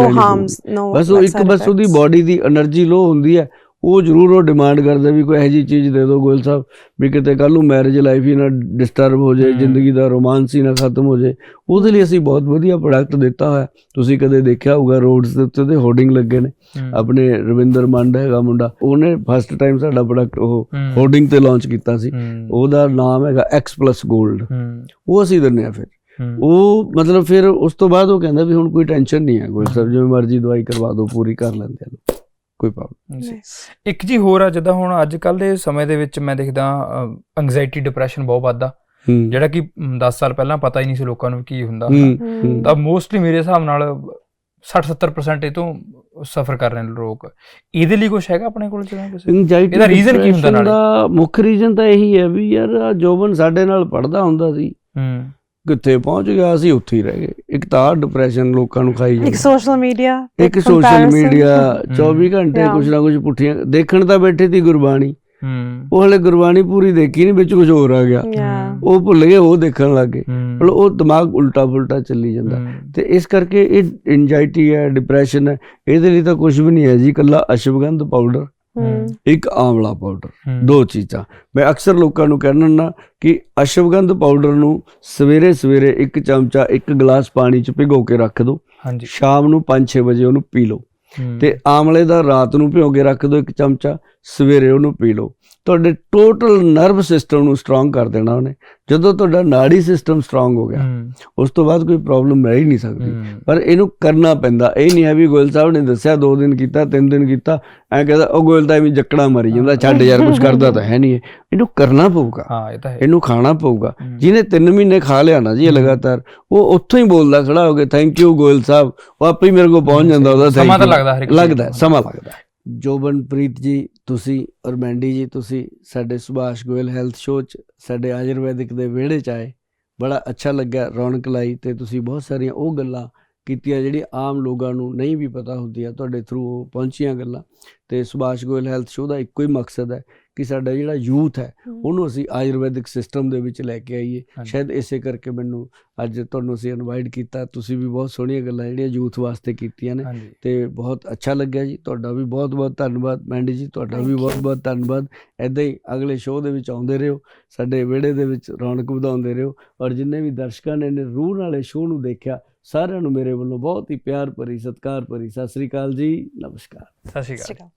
B: ਬਸ ਉਹ ਇੱਕ ਬਸ ਉਹਦੀ ਬਾਡੀ ਦੀ એનર્ਜੀ ਲੋ ਹੁੰਦੀ ਹੈ। ਉਹ ਜ਼ਰੂਰ ਉਹ ਡਿਮਾਂਡ ਕਰਦਾ ਵੀ ਕੋਈ ਇਹੋ ਜਿਹੀ ਚੀਜ਼ ਦੇ ਦਿਓ ਗੋਇਲ ਸਾਹਿਬ ਵੀ ਕਿਤੇ ਕੱਲ ਨੂੰ ਮੈਰਿਜ ਲਾਈਫ ਹੀ ਨਾ ਡਿਸਟਰਬ ਹੋ ਜਾਏ। ਜ਼ਿੰਦਗੀ ਦਾ ਰੋਮਾਂਸ ਹੀ ਨਾ ਖਤਮ ਹੋ ਜਾਏ ਉਹਦੇ ਲਈ ਅਸੀਂ ਬਹੁਤ ਵਧੀਆ ਪ੍ਰੋਡਕਟ ਦਿੱਤਾ ਹੋਇਆ ਤੁਸੀਂ ਕਦੇ ਦੇਖਿਆ ਹੋਊਗਾ ਰੋਡਸ ਦੇ ਉੱਤੇ ਤੇ ਹੋਰਡਿੰਗ ਲੱਗੇ ਨੇ। ਆਪਣੇ ਰਵਿੰਦਰ ਮੰਡ ਹੈਗਾ ਮੁੰਡਾ ਉਹਨੇ ਫਸਟ ਟਾਈਮ ਸਾਡਾ ਪ੍ਰੋਡਕਟ ਉਹ। ਹੋਰਡਿੰਗ ਤੇ ਲਾਂਚ ਕੀਤਾ ਸੀ। ਉਹਦਾ ਨਾਮ ਹੈਗਾ X+ 골ਡ। ਉਹ ਅਸੀਂ ਦਿੰਨੇ ਆ ਫਿਰ। ਉਹ ਮਤਲਬ ਫਿਰ ਉਸ ਤੋਂ ਬਾਅਦ ਉਹ ਕਹਿੰਦਾ ਵੀ ਹੁਣ ਕੋਈ ਟੈਨਸ਼ਨ ਨਹੀਂ ਹੈ ਕੋਈ ਸਭ ਜਿਵੇਂ ਮਰਜ਼ੀ ਦਵਾਈ ਕਰਵਾ ਦਿਓ ਪੂਰੀ ਕਰ ਲੈਂਦੇ ਆ ਕੋਈ ਪ੍ਰੋਬਲਮ
C: ਇੱਕ ਜੀ ਹੋਰ ਆ ਜਿੱਦਾਂ ਹੁਣ ਅੱਜ ਕੱਲ ਦੇ ਸਮੇਂ ਦੇ ਵਿੱਚ ਮੈਂ ਦੇਖਦਾ ਐਂਗਜ਼ਾਇਟੀ ਡਿਪਰੈਸ਼ਨ ਬਹੁਤ ਵੱਧਦਾ। ਜਿਹੜਾ ਕਿ 10 ਸਾਲ ਪਹਿਲਾਂ ਪਤਾ ਹੀ ਨਹੀਂ ਸੀ ਲੋਕਾਂ ਨੂੰ ਕੀ ਹੁੰਦਾ। ਤਾਂ ਮੋਸਟਲੀ ਮੇਰੇ ਹਿਸਾਬ ਨਾਲ 60-70% ਇਹ ਤੋਂ ਸਫਰ ਕਰ ਰਹੇ ਨੇ ਲੋਕ। ਇਹਦੇ ਲਈ ਕੁਝ ਹੈਗਾ ਆਪਣੇ ਕੋਲ ਜਿਹੜਾ ਕਿਸੇ
B: ਐਂਗਜ਼ਾਇਟੀ
C: ਇਹਦਾ reason ਕੀ ਹੁੰਦਾ ਨਾਲੇ?
B: ਦਾ ਮੁੱਖ ਰੀਜ਼ਨ ਤਾਂ ਇਹੀ ਹੈ ਵੀ ਯਾਰ ਜੋਬਨ ਸਾਡੇ ਨਾਲ ਪੜਦਾ ਹੁੰਦਾ ਸੀ।
C: ਹੂੰ।
B: ਕਿੱਥੇ ਪਹੁੰਚ ਗਿਆ ਅਸੀਂ ਉੱਥੇ ਹੀ ਰਹਿ ਗਏ। ਇੱਕ ਤਾਂ ਡਿਪਰੈਸ਼ਨ ਲੋਕਾਂ ਨੂੰ ਖਾਈ
A: ਇੱਕ
B: ਜਾਂਦਾ।
A: ਸੋਸ਼ਲ ਮੀਡੀਆ
B: ਇੱਕ ਸੋਸ਼ਲ ਮੀਡੀਆ 24 ਘੰਟੇ. ਕੁਛ ਨਾ ਕੁਛ ਪੁੱਠੀਆਂ ਦੇਖਣ ਤਾਂ ਬੈਠੇ ਸੀ ਗੁਰਬਾਣੀ।
C: ਹੂੰ।
B: ਉਹ ਹਲੇ ਗੁਰਬਾਣੀ ਪੂਰੀ ਦੇਖੀ ਨਹੀਂ ਵਿੱਚ ਕੁਝ ਹੋਰ ਆ ਗਿਆ। ਉਹ ਭੁੱਲ ਗਏ ਉਹ ਦੇਖਣ ਲੱਗ ਗਏ। ਮਤਲਬ ਉਹ ਦਿਮਾਗ ਉਲਟਾ ਪੁਲਟਾ ਚੱਲੀ ਜਾਂਦਾ। ਤੇ ਇਸ ਕਰਕੇ ਇਹ ਐਂਜ਼ਾਇਟੀ ਹੈ ਡਿਪਰੈਸ਼ਨ ਹੈ ਇਹਦੇ ਲਈ ਤਾਂ ਕੁਝ ਵੀ ਨਹੀਂ ਹੈ ਜੀ ਕੱਲਾ ਅਸ਼ਵਗੰਧ ਪਾਊਡਰ
A: ਹੂੰ
B: ਇੱਕ ਆਮਲਾ ਪਾਊਡਰ। ਦੋ ਚੀਜ਼ਾਂ। ਮੈਂ ਅਕਸਰ ਲੋਕਾਂ ਨੂੰ ਕਹਿੰਦਾ ਨਾ ਕਿ ਅਸ਼ਵਗੰਧ ਪਾਊਡਰ ਨੂੰ ਸਵੇਰੇ ਸਵੇਰੇ ਇੱਕ ਚਮਚਾ ਇੱਕ ਗਲਾਸ ਪਾਣੀ 'ਚ ਭਿਗੋ ਕੇ ਰੱਖ ਦਿਓ
C: ਹਾਂਜੀ।
B: ਸ਼ਾਮ ਨੂੰ 5-6 ਵਜੇ ਉਹਨੂੰ ਪੀ ਲਓ। ਤੇ ਆਮਲੇ ਦਾ ਰਾਤ ਨੂੰ ਭਿਓ ਕੇ ਰੱਖ ਦਿਓ ਇੱਕ ਚਮਚਾ। ਸਵੇਰੇ ਉਹਨੂੰ ਪੀ ਲਓ ਤੁਹਾਡੇ ਟੋਟਲ ਨਰਵ ਸਿਸਟਮ ਨੂੰ ਸਟਰੋਂਗ ਕਰ ਦੇਣਾ ਉਹਨੇ ਜਦੋਂ ਤੁਹਾਡਾ ਨਾੜੀ ਸਿਸਟਮ ਸਟਰੋਂਗ ਹੋ ਗਿਆ ਉਸ ਤੋਂ ਬਾਅਦ ਕੋਈ ਪ੍ਰੋਬਲਮ ਰਹਿ ਹੀ ਨਹੀਂ ਸਕਦੀ ਪਰ ਇਹਨੂੰ ਕਰਨਾ ਪੈਂਦਾ ਇਹ ਨਹੀਂ ਹੈ ਵੀ ਗੋਇਲ ਸਾਹਿਬ ਨੇ ਦੱਸਿਆ ਦੋ ਦਿਨ ਕੀਤਾ ਤਿੰਨ ਦਿਨ ਕੀਤਾ ਐ ਕਹਿੰਦਾ ਉਹ ਗੋਇਲ ਤਾਂ ਐਵੇਂ ਜੱਕੜਾ ਮਾਰੀ ਜਾਂਦਾ ਛੱਡ ਯਾਰ ਕੁਝ ਕਰਦਾ ਤਾਂ ਹੈ ਨਹੀਂ ਇਹ। ਇਹਨੂੰ ਕਰਨਾ ਪਊਗਾ
C: ਹਾਂ ਇਹ ਤਾਂ ਹੈ
B: ਇਹਨੂੰ ਖਾਣਾ ਪਊਗਾ। ਜਿਹਨੇ 3 ਮਹੀਨੇ ਖਾ ਲਿਆ ਨਾ ਜੀ ਇਹ। ਲਗਾਤਾਰ ਉਹ ਉੱਥੋਂ ਹੀ ਬੋਲਦਾ ਖੜਾ ਹੋ ਕੇ ਥੈਂਕ ਯੂ ਗੋਇਲ ਸਾਹਿਬ ਉਹ ਆਪੇ ਹੀ ਮੇਰੇ ਕੋਲ ਪਹੁੰਚ ਜਾਂਦਾ ਉਹਦਾ
C: ਸਮਾਂ ਤਾਂ। ਲੱਗਦਾ ਹਰ ਇੱਕ
B: ਲੱਗਦਾ। ਸਮਾਂ ਲੱਗਦਾ। ਜੋਬਨਪ੍ਰੀਤ ਜੀ, ਤੁਸੀਂ ਔਰ ਮੈਂਡੀ ਜੀ, ਤੁਸੀਂ ਸਾਡੇ ਸੁਭਾਸ਼ ਗੋਇਲ ਹੈਲਥ ਸ਼ੋਅ ਚ, ਸਾਡੇ ਆਯੁਰਵੈਦਿਕ ਦੇ ਵਿਹੜੇ ਚ ਆਏ। ਬੜਾ ਅੱਛਾ ਲੱਗਿਆ ਰੌਣਕ ਲਾਈ ਤੇ ਤੁਸੀਂ ਬਹੁਤ ਸਾਰੀਆਂ ਉਹ ਗੱਲਾਂ ਕੀਤੀਆਂ ਜਿਹੜੀ ਆਮ ਲੋਕਾਂ ਨੂੰ ਨਹੀਂ ਵੀ ਪਤਾ ਹੁੰਦੀਆਂ, ਤੁਹਾਡੇ ਥਰੂ ਉਹ ਪਹੁੰਚੀਆਂ ਗੱਲਾਂ। ਤੇ ਸੁਭਾਸ਼ ਗੋਇਲ ਹੈਲਥ ਸ਼ੋਅ ਦਾ ਇੱਕੋ ਹੀ ਮਕਸਦ ਹੈ ਕਿ ਸਾਡਾ ਜਿਹੜਾ ਯੂਥ ਹੈ ਉਹਨੂੰ ਅਸੀਂ ਆਯੁਰਵੈਦਿਕ ਸਿਸਟਮ ਦੇ ਵਿੱਚ ਲੈ ਕੇ ਆਈਏ। ਸ਼ਾਇਦ ਇਸੇ ਕਰਕੇ ਮੈਨੂੰ ਅੱਜ ਤੁਹਾਨੂੰ ਅਸੀਂ ਇਨਵਾਈਟ ਕੀਤਾ। ਤੁਸੀਂ ਵੀ ਬਹੁਤ ਸੋਹਣੀਆਂ ਗੱਲਾਂ ਜਿਹੜੀਆਂ ਯੂਥ ਵਾਸਤੇ ਕੀਤੀਆਂ ਨੇ। ਤੇ ਬਹੁਤ ਅੱਛਾ ਲੱਗਿਆ ਜੀ। ਤੁਹਾਡਾ ਵੀ ਬਹੁਤ ਬਹੁਤ ਧੰਨਵਾਦ। ਮੈਂਡੀ ਜੀ ਤੁਹਾਡਾ ਵੀ. ਬਹੁਤ ਬਹੁਤ ਧੰਨਵਾਦ। ਐਦਾਂ ਹੀ ਅਗਲੇ ਸ਼ੋਅ ਦੇ ਵਿੱਚ ਆਉਂਦੇ ਰਹੋ। ਸਾਡੇ ਵਿਹੜੇ ਦੇ ਵਿੱਚ ਰੌਣਕ ਵਧਾਉਂਦੇ ਰਹੋ। ਔਰ ਜਿੰਨੇ ਵੀ ਦਰਸ਼ਕਾਂ ਨੇ ਨੇ ਰੂਹ ਨਾਲੇ ਸ਼ੋਅ ਨੂੰ ਦੇਖਿਆ ਸਾਰਿਆਂ ਨੂੰ ਮੇਰੇ ਵੱਲੋਂ ਬਹੁਤ ਹੀ ਪਿਆਰ ਭਰੀ ਸਤਿਕਾਰ ਭਰੀ। ਸਤਿ ਸ੍ਰੀ ਅਕਾਲ ਜੀ। ਨਮਸਕਾਰ।
C: ਸਤਿ ਸ਼੍ਰੀ ਅਕਾਲ।